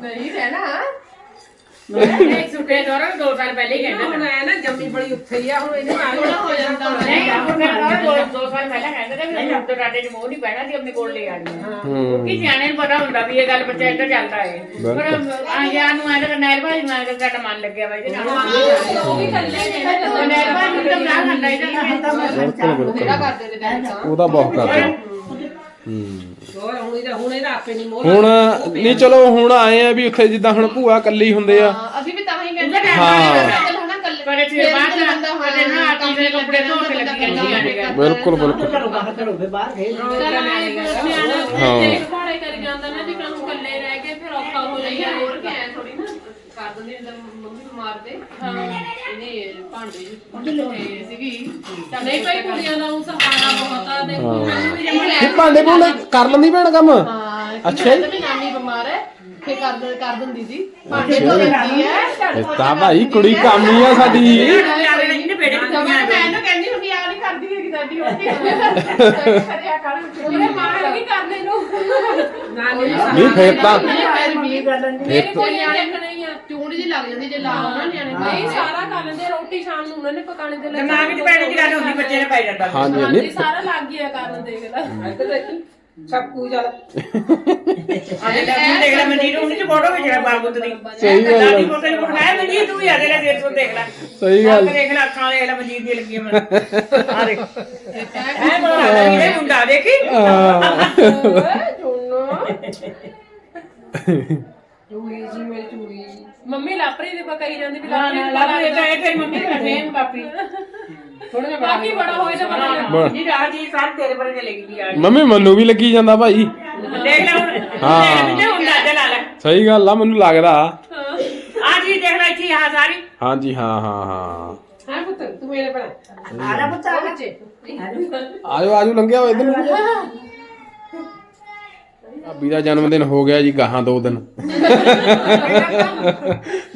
ਨਹੀਂ ਰਹਿਣਾ। ਇੱਕ ਸੁੱਕੇ ਦੋਰਾ 2 ਸਾਲ ਪਹਿਲੇ ਹੀ ਕਹਿੰਦਾ ਹੁਣ ਐ ਨਾ ਜੰਮੀ ਬੜੀ ਉੱਥੇ ਹੀ ਆ ਹੁਣ ਇਹਦੇ ਨਾਲ ਥੋੜਾ ਹੋ ਜਾਂਦਾ। ਨਹੀਂ ਉਹ ਕਹਿੰਦਾ ਦੋ ਸਾਲ ਪਹਿਲਾਂ ਕਹਿੰਦਾ ਕਿ ਮੈਂ ਉੱਤੇ ਡਾਟੇ 'ਚ ਮੋਹ ਨਹੀਂ ਪੈਣਾ ਸੀ ਆਪਣੇ ਕੋਲ ਲੈ ਆਣੀ ਹੈ। ਕਿ ਸਿਆਣੇ ਨੂੰ ਪਤਾ ਹੁੰਦਾ ਵੀ ਇਹ ਗੱਲ ਬੱਚਾ ਇੱਧਰ ਚੱਲਦਾ ਹੈ ਪਰ ਆਇਆ ਨੂੰ ਆਇਆ ਤਾਂ ਨਹਿਰ ਭਾਈ ਨਾਲ ਤਾਂ ਸਾਡਾ ਮਨ ਲੱਗਿਆ ਬਾਈ ਜੀ ਉਹ ਵੀ ਕੱਲੇ ਨੇ ਨਾ ਨਹਿਰ ਭਾਈ ਨੂੰ ਤਾਂ ਨਾ ਖੰਡਾ ਇਹਦਾ ਬਿਲਕੁਲ ਬਿਲਕੁਲ। ਤੇਰਾ ਕਰਦੇ ਤੇ ਕਹਿੰਦੇ ਤਾਂ ਉਹਦਾ ਬਹੁਤ ਕਰਦਾ ਹੋਰ ਹੁਣ ਇਹਦਾ ਹੁਣ ਇਹਦਾ ਆਪੇ ਨਹੀਂ ਮੋਹ ਹੁਣ ਨਹੀਂ ਚਲੋ ਹੁਣ ਆਏ ਆ ਵੀ ਉੱਥੇ ਜਿੱਦਾਂ ਹੁਣ ਭੂਆ ਕੱਲੀ ਹੁੰਦੇ ਆ। ਹਾਂ ਅਸੀਂ ਵੀ ਤਾਂ ਹੀ ਕਹਿੰਦੇ ਹਾਂ। ਚੱਲ ਹਨਾ ਕੱਲੇ ਪਰ ਫਿਰ ਬਾਅਦ ਚ ਕਦੇ ਨਾ ਆਟੀ ਦੇ ਕੱਪੜੇ ਧੋ ਕੇ ਲੱਗੀ ਜਾਂਦੀਆਂ ਨੇ ਬਿਲਕੁਲ ਬਿਲਕੁਲ। ਘਰੋਂ ਬਾਹਰ ਘਰੋਂ ਫਿਰ ਬਾਹਰ ਹੋ ਕਰ ਦਿੰਦੀ ਅੰਦਰ ਮੰਮੀ ਬਿਮਾਰ ਦੇ ਹਾਂ। ਇਹਨੇ ਭਾਂਡੇ ਤੇ ਸੀਗੀ। ਤਾਂ ਨਹੀਂ ਭਾਈ ਕੁੜੀਆਂ ਦਾ ਉਹ ਸਹਾਰਾ ਬਹੁਤ ਆ ਦੇਖੋ ਮੈਨੂੰ ਵੀ ਇਹ ਭਾਂਡੇ ਭੂੰਡੇ ਕਰ ਲੈਂਦੀ ਭੈਣ ਕੰਮ? ਹਾਂ ਅੱਛਾ ਜੀ। ਨਾਨੀ ਬਿਮਾਰ ਹੈ ਫੇ ਕਰ ਦਿੰ- ਕਰ ਦਿੰਦੀ ਸੀ। ਭਾਂਡੇ ਧੋ ਦਿੰਦੀ ਹੈ ਇਹ ਤਾਂ ਭਾਈ ਕੁੜੀ ਕਾਮੀ ਆ ਸਾਡੀ। ਇਹਨੇ ਮੈਂ ਤਾਂ ਕਹਿੰਦੀ ਹੁੰਦੀ ਆ ਨਹੀਂ ਕਰਦੀ ਹੈਗੀ ਸਾਡੀ ਹੋਣੀ ਕਰਿਆ ਕਰ ਉਹਨੇ ਮਾਰ ਵੀ ਕਰਨੇ ਨੂੰ। ਨਹੀਂ ਫੇਰ ਤਾਂ ਫਿਰ ਵੀ ਫੇਰ ਮੇਰੇ ਤਾਂ- ਕੋਲ ਦੇਖਣਾ ਹੀ ਆ ਚੂੜ ਜੀ ਲੱਗ ਜਾਂਦੀ ਜੇ ਨਾ ਨਿਆਣੇ ਨੂੰ। ਨਹੀਂ ਸਾਰਾ ਕਰ ਲੈਂਦੇ ਰੋਟੀ ਸ਼ਾਮ ਨੂੰ ਉਹਨਾਂ ਨੇ ਪਕਾਣੇ ਦੇ ਲੱਗੇ ਦਿਮਾਗ 'ਚ ਪੈਣੇ ਦੀ ਗੱਲ ਹੁੰਦੀ ਬੱਚੇ ਨੇ ਪਾਈ ਜਾਂਦਾ। ਹਾਂਜੀ ਨਹੀਂ। ਸਾਰਾ ਲੱਗ ਗਿਆ ਕਰਨ ਦੇਖ ਲੈ। ਸਭ ਕੁਝ ਚੱਲ। ਅਜੇ ਲੈ ਤੂੰ ਦੇਖ ਲੈ ਮਨਜੀਤ ਉਹਨੇ ਚ ਫੋਟੋ ਖਿਚੜਾ ਬਾਬੂਤ ਦੀ। ਸਹੀ ਗੱਲ ਆ। ਪੋਤੇ ਨੂੰ ਬਿਠਾਇਆ ਮਨਜੀਤ ਤੂੰ ਆ ਦੇ ਲੈ ਦੇਖ ਤੂੰ ਦੇਖ ਲੈ। ਸਹੀ ਗੱਲ। ਅੱਖ ਦੇਖ ਲੈ ਅੱਖਾਂ ਦੇਖ ਲੈ ਮਨਜੀਤ ਦੀ ਲੱਗੀਆਂ ਮੈਨੂੰ। ਆ ਦੇਖ। ਐ ਬਣਾ ਲੈ ਇਹ ਮੁੰਡਾ ਦੇਖੀ? ਮੰਮੀ ਲਾਪਰੀ ਦੇ ਪਕਾਈ ਜਾਂਦੀ ਵੀ ਨਾ ਨਾ ਲੱਭ ਇਹ ਤਾਂ ਇਹ ਤੇਰੀ ਮੰਮੀ ਦਾ ਫੇਮ ਕਾਪੀ ਥੋੜਾ ਜਿਹਾ ਬਾਕੀ ਬੜਾ ਹੋਏ ਤਾਂ ਪਤਾ ਲੱਗ ਜੀ ਰਾਜ ਜੀ ਸਾਰ ਤੇਰੇ ਪਰ ਚਲੇਗੀ ਜੀ ਆ। ਮੰਮੀ ਮੈਨੂੰ ਵੀ ਲੱਗੀ ਜਾਂਦਾ ਭਾਈ। ਦੇਖ ਲੈ ਹੁਣ ਹਾਂ। ਸਹੀ ਗੱਲ ਆ ਮੈਨੂੰ ਲੱਗਦਾ। ਆ ਜੀ ਦੇਖ ਲੈ ਇੱਥੇ ਆ ਸਾਰੀ। ਹਾਂਜੀ ਹਾਂ ਹਾਂ ਹਾਂ। ਹਾਂ ਪੁੱਤ ਤੂੰ ਮੇਰੇ ਭਰਾ ਆਲਾ ਪੁੱਤਾ ਬੱਚੇ ਆਜੋ ਆਜੋ ਲੰਘਿਆ ਹੋਇਆ ਇਧਰ ਨੂੰ। ਭਾਬੀ ਦਾ ਜਨਮ ਦਿਨ ਹੋ ਗਿਆ ਜੀ ਗਾਹਾਂ ਦੋ ਦਿਨ।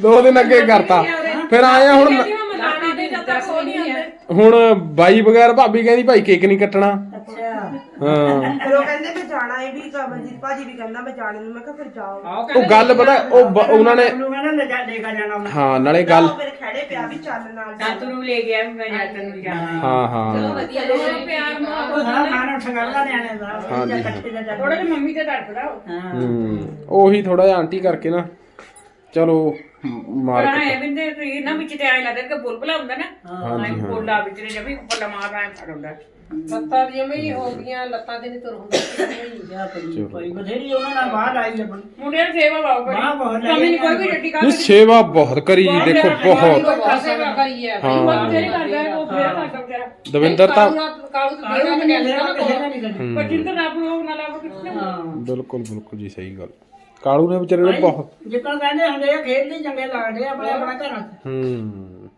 ਦੋ ਦਿਨ ਅੱਗੇ ਕਰਤਾ। ਫਿਰ ਆਏ ਆ ਹੁਣ ਮਨਾਣਾ ਦੇ ਜਦ ਤੱਕ ਹੋ ਨਹੀਂ ਆਉਂਦੇ। ਹੁਣ ਬਾਈ ਬਗੈਰ ਭਾਬੀ ਕਹਿੰਦੀ ਭਾਈ ਕੇਕ ਨਹੀਂ ਕੱਟਣਾ। ਅੱਛਾ। ਹਾਂ। ਫਿਰ ਉਹ ਕਹਿੰਦੇ ਮੈਂ ਜਾਣਾ ਹੈ ਵੀ ਕਮਲਜੀਤ ਭਾਜੀ ਵੀ ਕਹਿੰਦਾ ਮੈਂ ਜਾਣੇ ਨੂੰ। ਮੈਂ ਕਿਹਾ ਫਿਰ ਜਾਓ। ਉਹ ਗੱਲ ਪਤਾ ਉਹ ਬ- ਉਹਨਾਂ ਨੇ ਨੂੰ ਕਹਿੰਦਾ ਲੈ ਜਾ ਲੈ ਕੇ ਜਾਣਾ ਉਹਨੇ। ਹਾਂ ਨਾਲੇ ਗੱਲ ਖੜੇ ਪਿਆ ਵੀ ਚੱਲ ਨਾਲ ਦਾਤ ਨੂੰ ਲੈ ਗਿਆ ਵੀ ਮੈਂ ਜੱਟ ਨੂੰ ਜਾਣਾ। ਹਾਂ ਹਾਂ। ਵਧੀਆ ਲੋਕ ਪਿਆਰ ਮੁਹੱਬਤ ਹਾਂ। ਮਾਨੋ ਠਗਾਲਾ ਨਿਆਣੇ ਦਾ। ਹਾਂਜੀ, ਜਾਂ ਇਕੱਠੇ ਦਾ ਜਾ ਥੋੜਾ ਜਿਹਾ ਮੰਮੀ ਤੇ ਤੜਫਦਾ ਉਹ। ਹਾਂ। ਹੂੰ ਉਹੀ ਥੋੜਾ ਜਿਹਾ ਆਂਟੀ ਕਰਕੇ ਨਾ। ਚਲੋ ਪਰ ਮਾਰ ਆਏ ਬਿੰਦੇ ਤੇ ਨਾ ਵਿੱਚ ਤੇ ਆਏ ਲੱਗਦਾ ਕਿ ਬੁਲਬੁਲਾ ਹੁੰਦਾ ਨਾ। ਹਾਂ ਬੋਲਾ ਵਿੱਚ ਨੇ ਜਮੀ ਉੱਪਰ ਮਾਰ ਆਏ ਫੜ ਹੁੰਦਾ। ਲੱਤਾਂ ਦੀਆਂ ਵੀ ਹੋ ਗਈਆਂ ਲੱਤਾਂ ਦੇ ਨਹੀਂ ਤੁਰ ਹੁੰਦਾ ਜਾ ਕਰੀ ਭਾਈ ਬਥੇਰੀ ਉਹਨਾਂ ਨਾਲ ਬਾਹਰ ਆਈ ਆਪਣੀ ਮੁੰਡਿਆਂ ਨੂੰ ਸੇਵਾ ਕਰੀ। ਬਾਹ ਬਹੁਤ ਕਮੀ ਨਹੀਂ ਕੋਈ ਵੀ ਰੱਟੀ ਨਹੀਂ ਸੇਵਾ ਬਹੁਤ ਕਰੀ ਜੀ ਦੇਖੋ ਬਹੁਤ। ਸੇਵਾ ਕਰੀ ਹੈ ਹਾਂ। ਤੇਰੀ ਕਰਦਾ ਹੈ, ਉਹ ਫੇਰ ਕਰਦਾ ਵਿਚਾਰਾ ਦਵਿੰਦਰ ਤਾਂ ਕਾਲੂ ਤੇ ਦੇਣਾ ਨਹੀਂ ਕਰੀ ਪਰ ਜਿੰਦਰ ਰੱਬ ਨੂੰ ਨਾ ਲਾਭ ਕਿਸਨੇ ਹਾਂ। ਬਿਲਕੁਲ ਬਿਲਕੁਲ ਜੀ ਸਹੀ ਗੱਲ। ਕਾਲੂ ਨੇ ਵਿਚਾਰੇ ਨੇ ਬਹੁਤ ਜਿੱਕਣ ਕਹਿੰਦੇ ਹੁੰਦੇ ਆ ਖੇਡਦੇ ਚੰਗੇ ਲੱਗਦੇ ਆ ਆਪਣੇ ਆਪਣਾ ਘਰਾਂ 'ਚ। ਹੂੰ।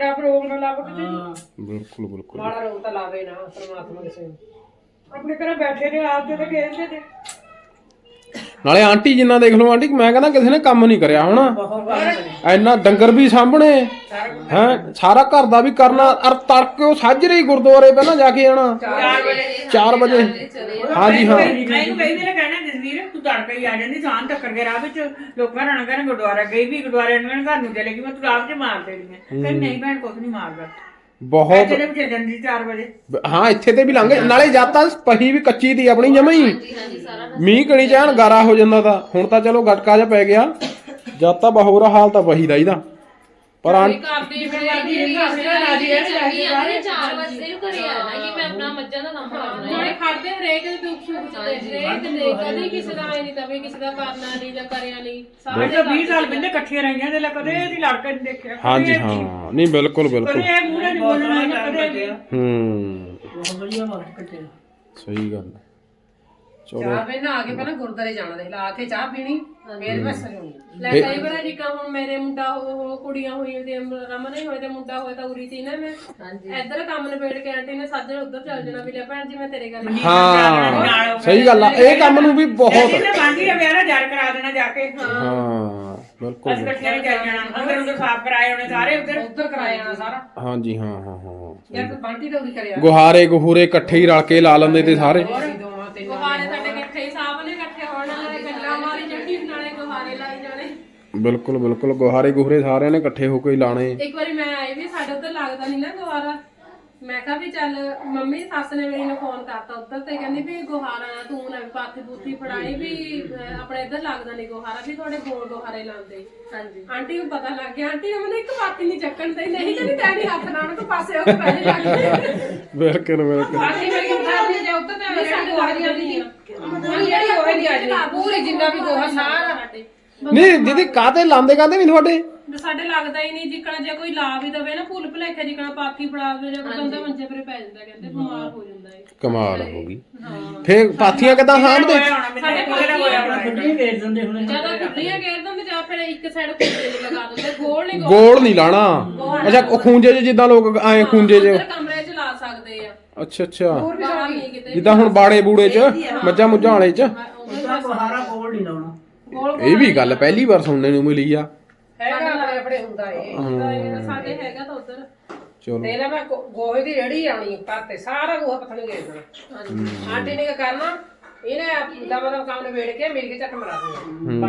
ਰੱਬ ਰੋਗ ਨਾ ਲਾਭ ਕਿਤੇ ਹਾਂ। ਬਿਲਕੁਲ ਬਿਲਕੁਲ। ਮਾੜਾ ਰੋਗ ਤਾਂ ਲਾਵੇ ਨਾ ਪਰਮਾਤਮਾ ਕਿਸੇ ਨੂੰ ਆਪਣੇ ਘਰ ਬੈਠੇ ਨੇ ਆਪ ਜਦੋਂ ਖੇਡਦੇ ਤੇ ਨਾਲੇ ਆਂਟੀ ਜਿੰਨਾ ਦੇਖ ਲਓ ਆਂਟੀ ਮੈਂ ਕਹਿੰਦਾ ਕਿਸੇ ਨੇ ਕੰਮ ਨਹੀਂ ਕਰਿਆ ਹੋਣਾ। ਐਨਾ ਡੰਗਰ ਵੀ ਸਾਹਮਣੇ ਹੈ ਸਾਰਾ ਘਰ ਦਾ ਵੀ ਕਰਨਾ ਅਰ ਤੜਕੇ ਉਹ ਸਾਜਰੇ ਹੀ ਗੁਰਦੁਆਰੇ ਪਹਿਲਾਂ ਜਾ ਕੇ ਜਾਣਾ 4 ਵਜੇ। 4 ਵਜੇ ਹਾਂਜੀ ਹਾਂ। ਮੈਨੂੰ ਕਈ ਦਿਨ ਕਹਿਣਾ ਜਸਵੀਰ ਤੂੰ ਤੜਕੇ ਹੀ ਆ ਜਾਂਦੀ ਸਾਂ ਟੱਕਰ ਕੇ ਰਾਹ ਵਿੱਚ ਲੋਕਾਂ ਨਾਲ ਕਹਿੰਦੇ ਗੁਰਦੁਆਰਾ ਗਈ ਵੀ ਗੁਰਦੁਆਰੇ ਨੂੰ ਘਰ ਨੂੰ ਚਲੇ ਗਈ ਮੈਂ ਤੂੰ ਰਾਹ 'ਚ ਮਾਰ ਦੇਣੀ ਹੈ। ਕਹਿੰਦੀ ਨਹੀਂ ਭੈਣ ਕੁਛ ਨਹੀਂ ਮਾਰਦਾ। ਬਹੁਤ ਤੇਰੇ ਵਿੱਚ ਜਾਂਦੀ 4 ਵਜੇ? ਹਾਂ ਇੱਥੇ ਤੇ ਵੀ ਲੰਘੇ ਨਾਲੇ ਜਾਤਾ ਪਹੀ ਵੀ ਕੱਚੀ ਦੀ ਆਪਣੀ ਜਮਾ ਹੀ। ਮੀਂਹ ਕਣੀ ਚਾਹਣ ਗਾਰਾ ਹੋ ਜਾਂਦਾ ਤਾਂ। ਹੁਣ ਤਾਂ ਚਲੋ ਗਟਕਾ ਜਿਹਾ ਪੈ ਗਿਆ। ਜਾਤਾ ਬਹੋਰਾ ਹਾਲ ਤਾਂ ਵਹੀ ਦਾ ਇਹਦਾ ਪਰ ਆਂ ਕਰਦੀ ਬਣਾਈ ਦੀ ਰਾਜੀ ਰਹਿ ਚੰਗੀ ਆ ਤੇ 4 ਵਜੇ ਘਰੇ ਆਣਾ ਮੱਝਾਂ ਦਾ ਕੰਮ ਕਰਨਾ ਨਾਲੇ ਹੈ ਖੜਦੇ ਹਰੇਕ ਦੇ ਦੁੱਖ ਸੁੱਖ ਚ ਹਰੇਕ ਦੇ ਕਦੀ ਕਿਸੇ ਦਾ ਆਏ ਨਹੀਂ ਤਵੇ ਕਿਸੇ ਦਾ ਕਰਨਾ ਨਹੀਂ ਜਾਂ ਕਰਿਆ ਨਹੀਂ ਸਾਡੇ ਤਾਂ 20 ਸਾਲ ਬਿੰਦੇ ਇਕੱਠੀਆਂ ਰਹੀਆਂ ਤੇ ਲੈ ਕਦੇ ਇਹਦੀ ਲੜ ਕੇ ਨਹੀਂ ਦੇਖਿਆ ਹਾਂਜੀ ਹਾਂ ਨਹੀਂ ਬਿਲਕੁਲ ਬਿਲਕੁਲ। ਕਦੇ ਇਹ ਮੂਹਰੇ ਨਹੀਂ ਬੋਲਣਾ ਇਹਨੇ ਕਦੇ। ਹੂੰ। ਬਹੁਤ ਵਧੀਆ ਵਕਤ ਕੱਟੇ ਸਹੀ ਗੱਲ ਹੈ। ਚਾਹ ਪੀਣਾ ਆ ਕੇ ਪਹਿਲਾਂ ਗੁਰਦਾਰੇ ਜਾਣਾ ਦੇਖ ਲਾ ਆ ਕੇ ਚਾਹ ਪੀਣੀ ਫੇਰ ਮੈਂ ਸਜੂਣੀ ਲੈ ਕਈ ਵਾਰ ਜਿੱਕਾ ਹੁਣ ਮੇਰੇ ਮੁੰਡਾ ਹੋ ਹੋ ਕੁੜੀਆਂ ਹੋਈਆਂ ਤੇ ਰਮਨ ਹੀ ਹੋਏ ਤੇ ਮੁੰਡਾ ਹੋਏ ਤਾਂ ਉਰੀ ਸੀ ਨਾ ਮੈਂ। ਇੱਧਰ ਕੰਮ ਨਿਬੇੜ ਕੇ ਆਂਟੀ ਨੇ ਸਾਜਣ ਉੱਧਰ ਚੱਲ ਜਾਣਾ ਵੀ ਲੈ ਭੈਣ ਜੀ ਮੈਂ ਤੇਰੇ ਗੱਲ ਹਾਂ। ਸਹੀ ਗੱਲ ਆ ਇਹ ਕੰਮ ਨੂੰ ਵੀ ਬਹੁਤ ਇਹਨੇ ਬਾਂਦੀ ਦਾ ਵਿਆਹ ਨਾ ਜੜ ਕਰਾ ਦੇਣਾ ਜਾ ਕੇ। ਹਾਂ। ਬਿਲਕੁਲ। ਅਸੀਂ ਇਕੱਠਿਆਂ ਨਹੀਂ ਚੱਲ ਜਾਣਾ। ਅੰਦਰ ਅੰਦਰ ਸਾਫ਼ ਕਰਾਏ ਹੋਣੇ ਸਾਰੇ ਉੱਧਰ। ਉੱਧਰ ਕਰਾਇਆ ਜਾਣਾ ਸਾਰਾ। ਹਾਂਜੀ ਹਾਂ ਹਾਂ ਹਾਂ ਯਾਰ ਤੂੰ ਬੰਟੀ ਤਾਂ ਉਹਦੀ ਕਰਿਆ। ਗੁਹਾਰੇ ਗੁਹੂਰੇ ਇਕੱਠੇ ਹੀ ਰਲ ਕੇ ਲਾ ਲੈਂਦੇ ਤੇ ਸਾਰੇ। ਗੁਹਾਰੇ ਸਾਡੇ ਇਕੱਠੇ ਹੀ ਸਾਹਬ ਨੇ ਇਕੱਠੇ ਹੋਣ ਨਾਲੇ ਗੱਲਾਂ ਮਾਰੀ ਜੱਟੀ ਨਾਲੇ ਗੁਹਾਰੇ ਲਾਈ ਜਾਣੇ ਬਿਲਕੁਲ ਬਿਲਕੁਲ। ਗੁਹਾਰੇ ਗੁਹਰੇ ਸਾਰਿਆਂ ਨੇ ਇਕੱਠੇ ਹੋ ਕੇ ਹੀ ਲਾਣੇ। ਇੱਕ ਵਾਰੀ ਮੈਂ ਆਈ ਵੀ ਸਾਡੇ ਉੱਧਰ ਲੱਗਦਾ ਨਹੀਂ ਨਾ ਗੁਹਾਰਾ। ਮੈਂ ਕਿਹਾ ਵੀ ਚੱਲ ਮੰਮੀ ਦੀ ਸੱਸ ਨੇ ਮੇਰੀ ਨੂੰ ਫੋਨ ਕਰਤਾ ਉੱਧਰ ਤੇ ਕਹਿੰਦੀ ਵੀ ਗੁਹਾਰਾ ਤੂੰ ਨਾ ਪਾਥੀ ਬੂਥੀ ਫੜਾਈ ਵੀ ਅਹ, ਆਪਣੇ ਇੱਧਰ ਲੱਗਦਾ ਨਹੀਂ ਗੁਹਾਰਾ ਵੀ ਤੁਹਾਡੇ ਗੋਲ ਗੁਹਾਰੇ ਲਾਉਂਦੇ। ਹਾਂਜੀ। ਆਂਟੀ ਨੂੰ ਪਤਾ ਲੱਗ ਗਿਆ। ਆਂਟੀ ਨੇ ਮੈਨੂੰ ਇੱਕ ਪਾਥੀ ਨਹੀਂ ਚੱਕਣ ਤੇ ਨਹੀਂ ਕਹਿੰਦੀ ਤੈਨੂੰ ਨਹੀਂ ਹੱਥ ਲਾਉਣਾ ਤੂੰ ਪਾਸੇ ਹੋ ਕੇ ਬਹਿ ਜਾ। ਬਿਲਕੁਲ ਬਿਲਕੁਲ। ਅਸੀਂ ਮੇਰੀ ਉਠਾਉਂਦੀ ਜੇ ਉੱਧਰ ਤੇ ਮੇਰੇ ਗੋਹਾ ਦੀ ਆਉਂਦੀ ਆ। ਜਿਹੜੀ ਗੋਹੇ ਦੀ ਆ ਪੂਰੀ ਜਿੰਨਾ ਵੀ ਗੋਹਾ ਸਾਰਾ ਨਹੀਂ ਦੀਦੀ ਕਾਤੇ ਲਾਉਂਦੇ ਕਾਤੇ ਨਹੀਂ ਤੁਹਾਡੇ? ਤੇ ਸਾਡੇ ਲੱਗਦਾ ਹੀ ਨਹੀਂ ਜਿੱਕਣਾ ਜੇ ਕੋਈ ਲਾ ਵੀ ਦਵੇ ਨਾ ਭੁੱਲ ਭੁਲੇਖੇ ਜਿੱਕਣਾ ਪਾਥੀ ਫੜਾ ਦੇ ਜਾਂ ਕੋਈ ਬੰਦਾ ਮੰਜੇ ਪਰੇ ਪੈ ਜਾਂਦਾ ਕਹਿੰਦੇ ਬਿਮਾਰ ਹੋ ਜਾਂਦਾ ਹੈ ਕਮਾਲ ਹੋ ਗਈ। ਫੇਰ ਪਾਥੀਆਂ ਕਿਦਾਂ ਸਾਂਭਦੇ? ਸਾਡੇ ਕੋਲ ਹੋਇਆ ਹੋਣਾ ਖੁੱਲੀ ਵੇਚ ਦਿੰਦੇ ਹੁਣੇ ਜਦੋਂ ਕੁੱਲੀਆਂ ਘੇਰ। ਦਿੰਦੇ ਜਾਂ ਫਿਰ ਇੱਕ ਸਾਈਡ ਨੂੰ ਲਗਾ ਦਿੰਦੇ। ਗੋਲ ਨਹੀਂ ਗੋਲ। ਨਹੀਂ ਲਾਣਾ। ਅੱਛਾ ਉਹ ਖੂੰਜੇ 'ਚ ਜਿੱਦਾਂ ਲੋਕ ਐ ਖੂੰਜੇ 'ਚ ਕਮਰੇ 'ਚ ਲਾ ਸਕਦੇ ਆ। ਅੱਛਾ ਅੱਛਾ। ਨਹੀਂ ਜਿੱਦਾਂ ਹੁਣ ਬਾੜੇ ਬੂੜੇ 'ਚ ਮੱਝਾਂ ਮੁੱਝਾਂ ਵਾਲੇ 'ਚ। ਉਹਦਾ ਗੁਹਾਰਾ ਕੋਲ ਨਹੀਂ ਲਾਉਣਾ। ਇਹ ਵੀ ਗੱਲ ਪਹਿਲੀ ਵਾਰ ਸੁਣਨੇ ਨੂੰ ਮਿਲੀ ਆ। ਹੈਗਾ ਆਪਣੇ ਆਪਣੇ ਹੁੰਦਾ ਏ ਸਾਡੇ ਹੈਗਾ ਤਾਂ ਉਧਰ। ਚਲੋ। ਤੇ ਨਾ ਮੈਂ ਗੋ- ਗੋਹੇ ਦੀ ਰੇੜੀ ਆਣੀ ਪਰ ਤੇ ਸਾਰਾ ਗੋਹਾ ਪਥਣ ਗਏ ਦੇਣਾ ਆਂਟੀ ਨੇ ਕੀ ਕਰਨਾ ਇਹਨੇ ਦਵਾ ਦਵਾ ਕੰਮ ਨਿਬੇੜ ਕੇ ਮੇਰੇ ਕੇ ਚੱਕ ਮਰਾ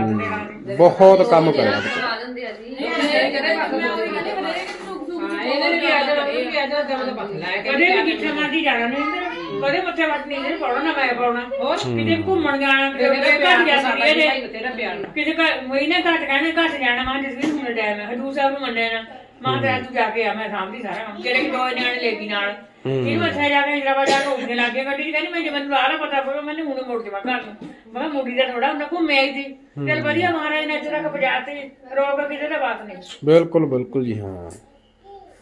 ਦੇਣਾ ਬਹੁਤ ਕੰਮ ਕਰਿਆ। ਲਾ ਦਿੰਦੇ ਆ ਜੀ। ਇਹ ਕਦੇ ਪੱਥ ਮੈਂ ਉਹੀ ਕਹਿੰਦੀ ਹਰੇਕ ਹਾਂ ਇਹਨੇ ਵੀ ਆ ਜਾਣਾ ਇਹ ਵੀ ਆ ਜਾਣਾ ਦਵਾ ਦਵਾ ਪੱਥ ਲੈ ਕੇ ਕਦੇ ਵੀ ਕਿੱਥੇ ਮਰਜ਼ੀ ਜਾਣਾ ਨਹੀਂ ਇੰਦਰ ਕਦੇ ਮੱਥੇ ਵੱਟ ਨਹੀਂ ਇਹਨੇ ਪਾਉਣਾ ਨਾ ਮੈਂ ਪਾਉਣਾ। ਹੋਰ ਕਿਤੇ ਘੁੰਮਣ ਜਾਣਾ ਕਿਤੇ ਤੇਰਾ ਘਰ ਜਾ ਸਕਦੀ ਤੇਰਾ ਪਿਆਰ ਕਿਸੇ ਘਰ ਮਹੀਨੇ ਘੱਟ ਕਹਿੰਦੇ ਘੱਟ ਜਾਣਾ ਮਾਂ ਜਿਸ ਵੀ ਹੁਣ ਟਾਈਮ ਹੈ ਹਜੂਰ ਸਾਹਿਬ ਨੂੰ ਮੰਨੇ ਨਾ। ਮਾਂ ਤੇ ਤੂੰ ਜਾ ਕੇ ਆ ਮੈਂ ਸਾਂਭਦੀ ਸਾਰਾ ਕੰਮ। ਜਿਹੜੇ ਕਿ ਦੋ ਨਿਆਣੇ ਲੈ ਗਈ ਨਾਲ ਇਹਨੂੰ ਅੱਛਾ ਜਾ ਕੇ ਜਰਾਵਾ ਜਾ ਕੇ ਉੱਠਣੇ ਲੱਗ ਗਿਆ ਗੱਡੀ ਕਹਿੰਦੀ ਮੈਂ ਮੈਨੂੰ ਆਹ ਪਤਾ ਪਵੇ ਮੈਨੂੰ ਹੁਣ ਮੁੜ ਕੇ ਮੈਂ ਘਰ ਨੂੰ। ਮੈਂ ਕਿਹਾ ਮੁੜੀ ਦਾ ਥੋੜਾ ਹੁੰਦਾ ਘੁੰਮੇ ਆਈ ਸੀ। ਚੱਲ ਵਧੀਆ ਮਹਾਰਾਜ ਨੇ ਇੱਥੇ ਤੱਕ ਪਹੁੰਚਾ ਤੇ ਰੋਕ ਕਿਸੇ ਦਾ ਬਾਤ ਨਹੀਂ। ਬਿਲਕੁਲ ਬਿਲਕੁਲ ਜੀ ਹਾਂ।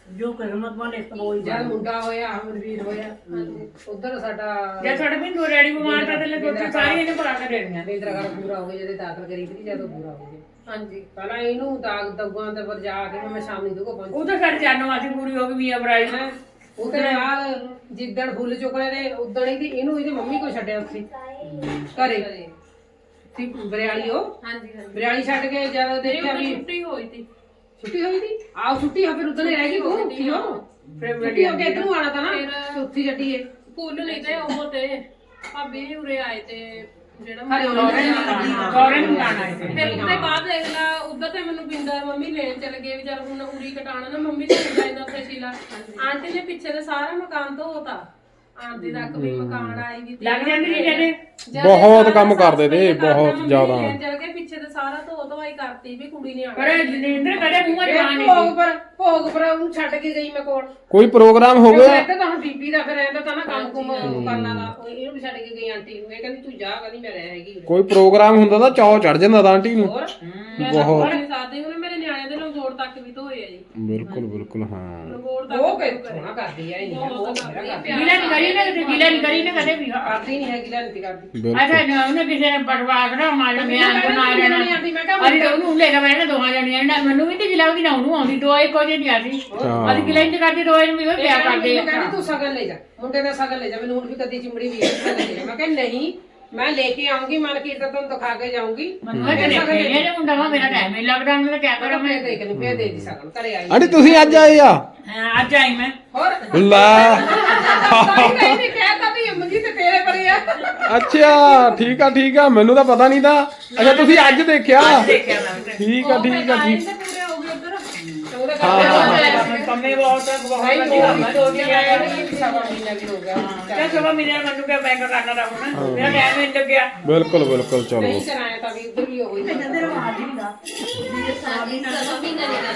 ਜੋ ਕਿਸਮਤ ਵਾਲੇ ਸੋਈ ਜਦ ਮੁੰਡਾ ਹੋਇਆ ਅਮਰਵੀਰ ਹੋਇਆ ਉਧਰ ਸਾਡਾ ਜੇ ਤੁਹਾਡੇ ਬਿੰਦੂ ਰੈਡੀ ਬਿਮਾਰ ਤਾਂ ਤੇ ਲੱਗੇ ਸਾਰੀਆਂ ਇਹਨੇ ਬਣਾ ਕੇ ਦੇਣੀਆਂ ਨੇਤਰਾ ਘਰ ਪੂਰਾ ਹੋ ਗਿਆ ਜਦੇ ਦਾਖਲ ਕਰੀ ਤੀ ਜਦੋਂ ਪੂਰਾ ਹੋ ਗਿਆ। ਹਾਂਜੀ। ਪਹਿਲਾਂ ਇਹਨੂੰ ਦਾਗ ਦਗਾਂ ਦੇ ਪਰ ਜਾ ਕੇ ਮੈਂ ਸ਼ਾਮੀ ਦੂਕੋ ਪਹੁੰਚ। ਉਹ ਤਾਂ ਸਾਡੇ ਜਾਨੋਂ ਆਸੀ ਪੂਰੀ ਹੋ ਗਈ ਮੀਆਂ ਬਰਾਈ ਹੈਂ। ਉਹਦੇ ਬਾਅਦ ਜਿੱਦਣ ਫੁੱਲ ਚੁੱਕਣੇ ਦੇ ਉਦਣ ਹੀ ਇਹਨੂੰ ਇਹਦੀ ਮੰਮੀ ਕੋ ਛੱਡਿਆ ਉੱਥੇ। ਘਰੇ। ਸੀ ਬਰਿਆਲੀ ਉਹ। ਹਾਂਜੀ ਹਾਂਜੀ। ਬਰਿਆਲੀ ਛੱਡ ਕੇ ਜਦ ਦੇਖਿਆ ਵੀ ਛੁੱਟੀ ਹੋਈ ਸੀ ਛੁੱਟੀ ਹੋਈ ਸੀ? ਆਹ ਛੁੱਟੀ ਹੋ ਫਿਰ ਉਦਣ ਹੀ ਰਹਿ ਗਈ ਤੂੰ ਕਿਉਂ? ਫਿਰ ਛੁੱਟੀ ਹੋ ਕੇ ਇੱਧਰ ਨੂੰ ਆਣਾ ਤਾਂ ਨਾ ਫਿਰ- ਜੱਟੀ ਹੈ ਫੁੱਲ ਨਹੀਂ ਤੇ ਉਹ ਤੇ ਭਾਬੀ ਉਰੇ ਆਏ ਤੇ ਜਿਹੜਾ ਹਰੇ ਗੌਰਨ ਨੂੰ ਜਾਣਾ ਹੈ ਫਿਰ ਉਹਦੇ ਬਾਅਦ ਦੇਖ ਲਾ ਉਧਰ ਤੇ ਮੈਨੂੰ ਬਿੰਦਰ ਮੰਮੀ ਲੈਣ ਚਲੇ ਗਏ ਵੀ ਜਦ ਹੁਣ ਉਰੀ ਕਟਾਣਾ ਨਾ ਮੰਮੀ ਉੱਥੇ ਸ਼ੀਲਾ। ਆਂਟੀ ਨੇ ਪਿੱਛੇ ਦੇ ਸਾਰਾ ਮਕਾਨ ਧੋਤਾ ਆਂਟੀ ਤੱਕ ਵੀ ਮਕਾਨ ਆਈ ਵੀ ਲੱਗ ਜਾਂਦੀ ਸੀ ਜਦੇ ਜਦ ਬਹੁਤ ਕੰਮ ਕਰਦੇ ਤੇ, ਬਹੁਤ ਜ਼ਿਆਦਾ। ਚਲੇ ਗਏ ਪਿੱਛੇ ਦੇ ਸਾਰਾ ਧੋ ਧਵਾਈ ਕਰਤੀ ਵੀ ਕੁੜੀ ਨੇ ਪਰ ਆਣਾ ਜਿੰਦਰ ਕਦੇ ਮੂੰਹ ਜਵਾਨ ਨਹੀਂ ਭੋਗ ਪਰ ਭੋਗ ਪਰ ਉਹਨੂੰ ਛੱਡ ਕੇ ਗਈ ਮੈਂ ਕੋਲ। ਕੋਈ ਪ੍ਰੋਗਰਾਮ ਹੋਵੇ ਇੱਥੇ ਤਾਂ ਹੁਣ ਬੀਬੀ ਦਾ ਫਿਰ ਐਂਦਾ ਤਾਂ ਨਾ ਕੰਮ ਕੁਮ ਕਰਨਾ ਦਾ। ਇਹਨੂੰ ਵੀ ਛੱਡ ਕੇ ਗਈ ਆਂਟੀ ਨੂੰ। ਇਹ ਕਹਿੰਦੀ ਤੂੰ ਜਾ ਕਹਿੰਦੀ ਮੈਂ ਰਹਿ ਹੈਗੀ। ਕੋਈ ਪ੍ਰੋਗਰਾਮ ਹੁੰਦਾ ਤਾਂ ਚੌ ਚੜ ਜਾਂਦਾ ਤਾਂ ਆਂਟੀ ਨੂੰ। ਤਾਂ ਬਹੁਤ। ਸਾਦੇ ਉਹਨੇ ਮੇਰੇ ਨਿਆਣੇ ਦੇ ਲੰਗੋੜ ਤੱਕ ਵੀ ਧੋਏ ਆ ਜੀ। ਬਿਲਕੁਲ ਬਿਲਕੁਲ ਹਾਂ। ਲੰਗੋੜ ਤੱਕ ਉਹ ਕਿ ਸੋਹਣਾ ਕਰਦੀ ਆ ਇਹ। ਮੇਰਾ ਨਹੀਂ ਕਰੀ ਨਾ ਨਹੀਂ ਕਰੀ ਨਾ ਕਦੇ ਵੀ ਕਰਦੀ ਨਹੀਂ ਹੈਗੀ ਲੈਂਦੀ ਕਰਦੀ। ਬਿਲਕੁਲ। ਅੱਛਾ ਨਾ ਉਹਨੇ ਕਿਸੇ ਨੇ ਪਟਵਾ ਕੇ ਨਾ ਮਾਰ ਨਾ ਨਹੀਂ ਆਂਦੀ ਮੈਂ ਕਿਹਾ ਅਰੇ ਤਾਂ ਉਹਨੂੰ ਲੈ ਕੇ ਬੈਠਣਾ ਦੋਹਾਂ ਜਣੀਆਂ ਨੇ। ਮੈਨੂੰ ਵੀ ਤੇ ਗਿਲਾ ਉਹਦੀ ਨਾ ਉਹਨੂੰ ਆਉਂਦੀ ਦੋ ਇੱਕੋ ਜਿਹੀ ਨਹੀਂ ਆਦੀ। ਅਸੀਂ। ਗਿਲਾ ਇੰਜ ਕਰਦੀ ਦੋਏ ਨੂੰ ਵੀ ਉਹ ਪਿਆ ਕਰਦੇ। ਕਹਿੰਦੀ ਤੂੰ ਸਗਨ ਲੈ ਜਾ ਮੁੰਡੇ ਦਾ ਸਗਨ ਲੈ ਜਾ ਮੈਨੂੰ ਹੁਣ ਵੀ ਕਦੀ ਚਿੰਬੜੀ ਵੀ ਮੈਂ ਕਿਹਾ ਨਹੀਂ ਮੈਂ ਲੈ ਕੇ ਆਉਂਗੀ ਮਨ ਕੀਰਤਨ ਤੁਹਾਨੂੰ ਦਿਖਾ ਕੇ ਜਾਊਂਗੀ। ਮੈਨੂੰ ਇਹ ਦੇਖੇ ਇਹ ਮੁੰਡਾ ਵਾ ਮੇਰਾ ਟਾਈਮ ਨਹੀਂ ਲੱਗਦਾ ਮੈਂ ਕਿਆ ਕਰਾਂ ਮੈਂ ਫੇਰ ਦੇ ਕੇ ਫੇਰ ਦੇ ਦੀ ਸਗਨ ਘਰੇ ਆਈ। ਆਂਟੀ ਤੁਸੀਂ ਅੱਜ ਆਏ ਆ? ਹਾਂ, ਅੱਜ ਆਈ ਮੈਂ। ਹੋਰ? ਲੈ। ਨਹੀਂ ਨਹੀਂ ਕਹਿਤਾ ਵੀ ਮੰਜੀ ਤੇ ਤੇਰੇ ਪਰੇ ਆ। ਅੱਛਾ ਠੀਕ ਆ ਠੀਕ ਆ ਮੈਨੂੰ ਤਾਂ ਪਤਾ ਨਹੀਂ ਤਾਂ। ਅੱਛਾ ਤੁਸੀਂ ਅੱਜ ਦੇਖਿਆ? ਦੇਖਿਆ ਮੈਂ। ਠੀਕ ਆ ਠੀਕ ਆ ਠੀਕ। ਪੂਰੇ ਹੋ ਗਏ ਉਧਰ ਤੇ ਉਹਦੇ ਕਰਕੇ ਕੰਮੇ ਬਹੁਤ ਬਹੁਤ ਭਾਈ ਵੱਡੀ ਉਹ ਗੱਲ ਵੀ ਹੈ ਦੋ ਦਿਨ ਆਇਆ ਨਹੀਂ ਸਗਨ ਮਹੀਨਾ ਵੀ ਹੋ ਗਿਆ ਤੇ ਸਵੇਰ ਮੇਰੇ ਮੈਨੂੰ ਕਿਹਾ ਬੈਂਕ ਕਰਨਾ ਦਾ ਹੁਣ। ਮੇਰਾ ਟਾਈਮ ਨਹੀਂ ਲੱਗਿਆ। ਬਿਲਕੁਲ ਬਿਲਕੁਲ ਚਲੋ। ਨਹੀਂ ਕਰਾਇਆ ਤਾਂ ਵੀ ਉਧਰ ਵੀ ਨਾ ਨਿਕਲ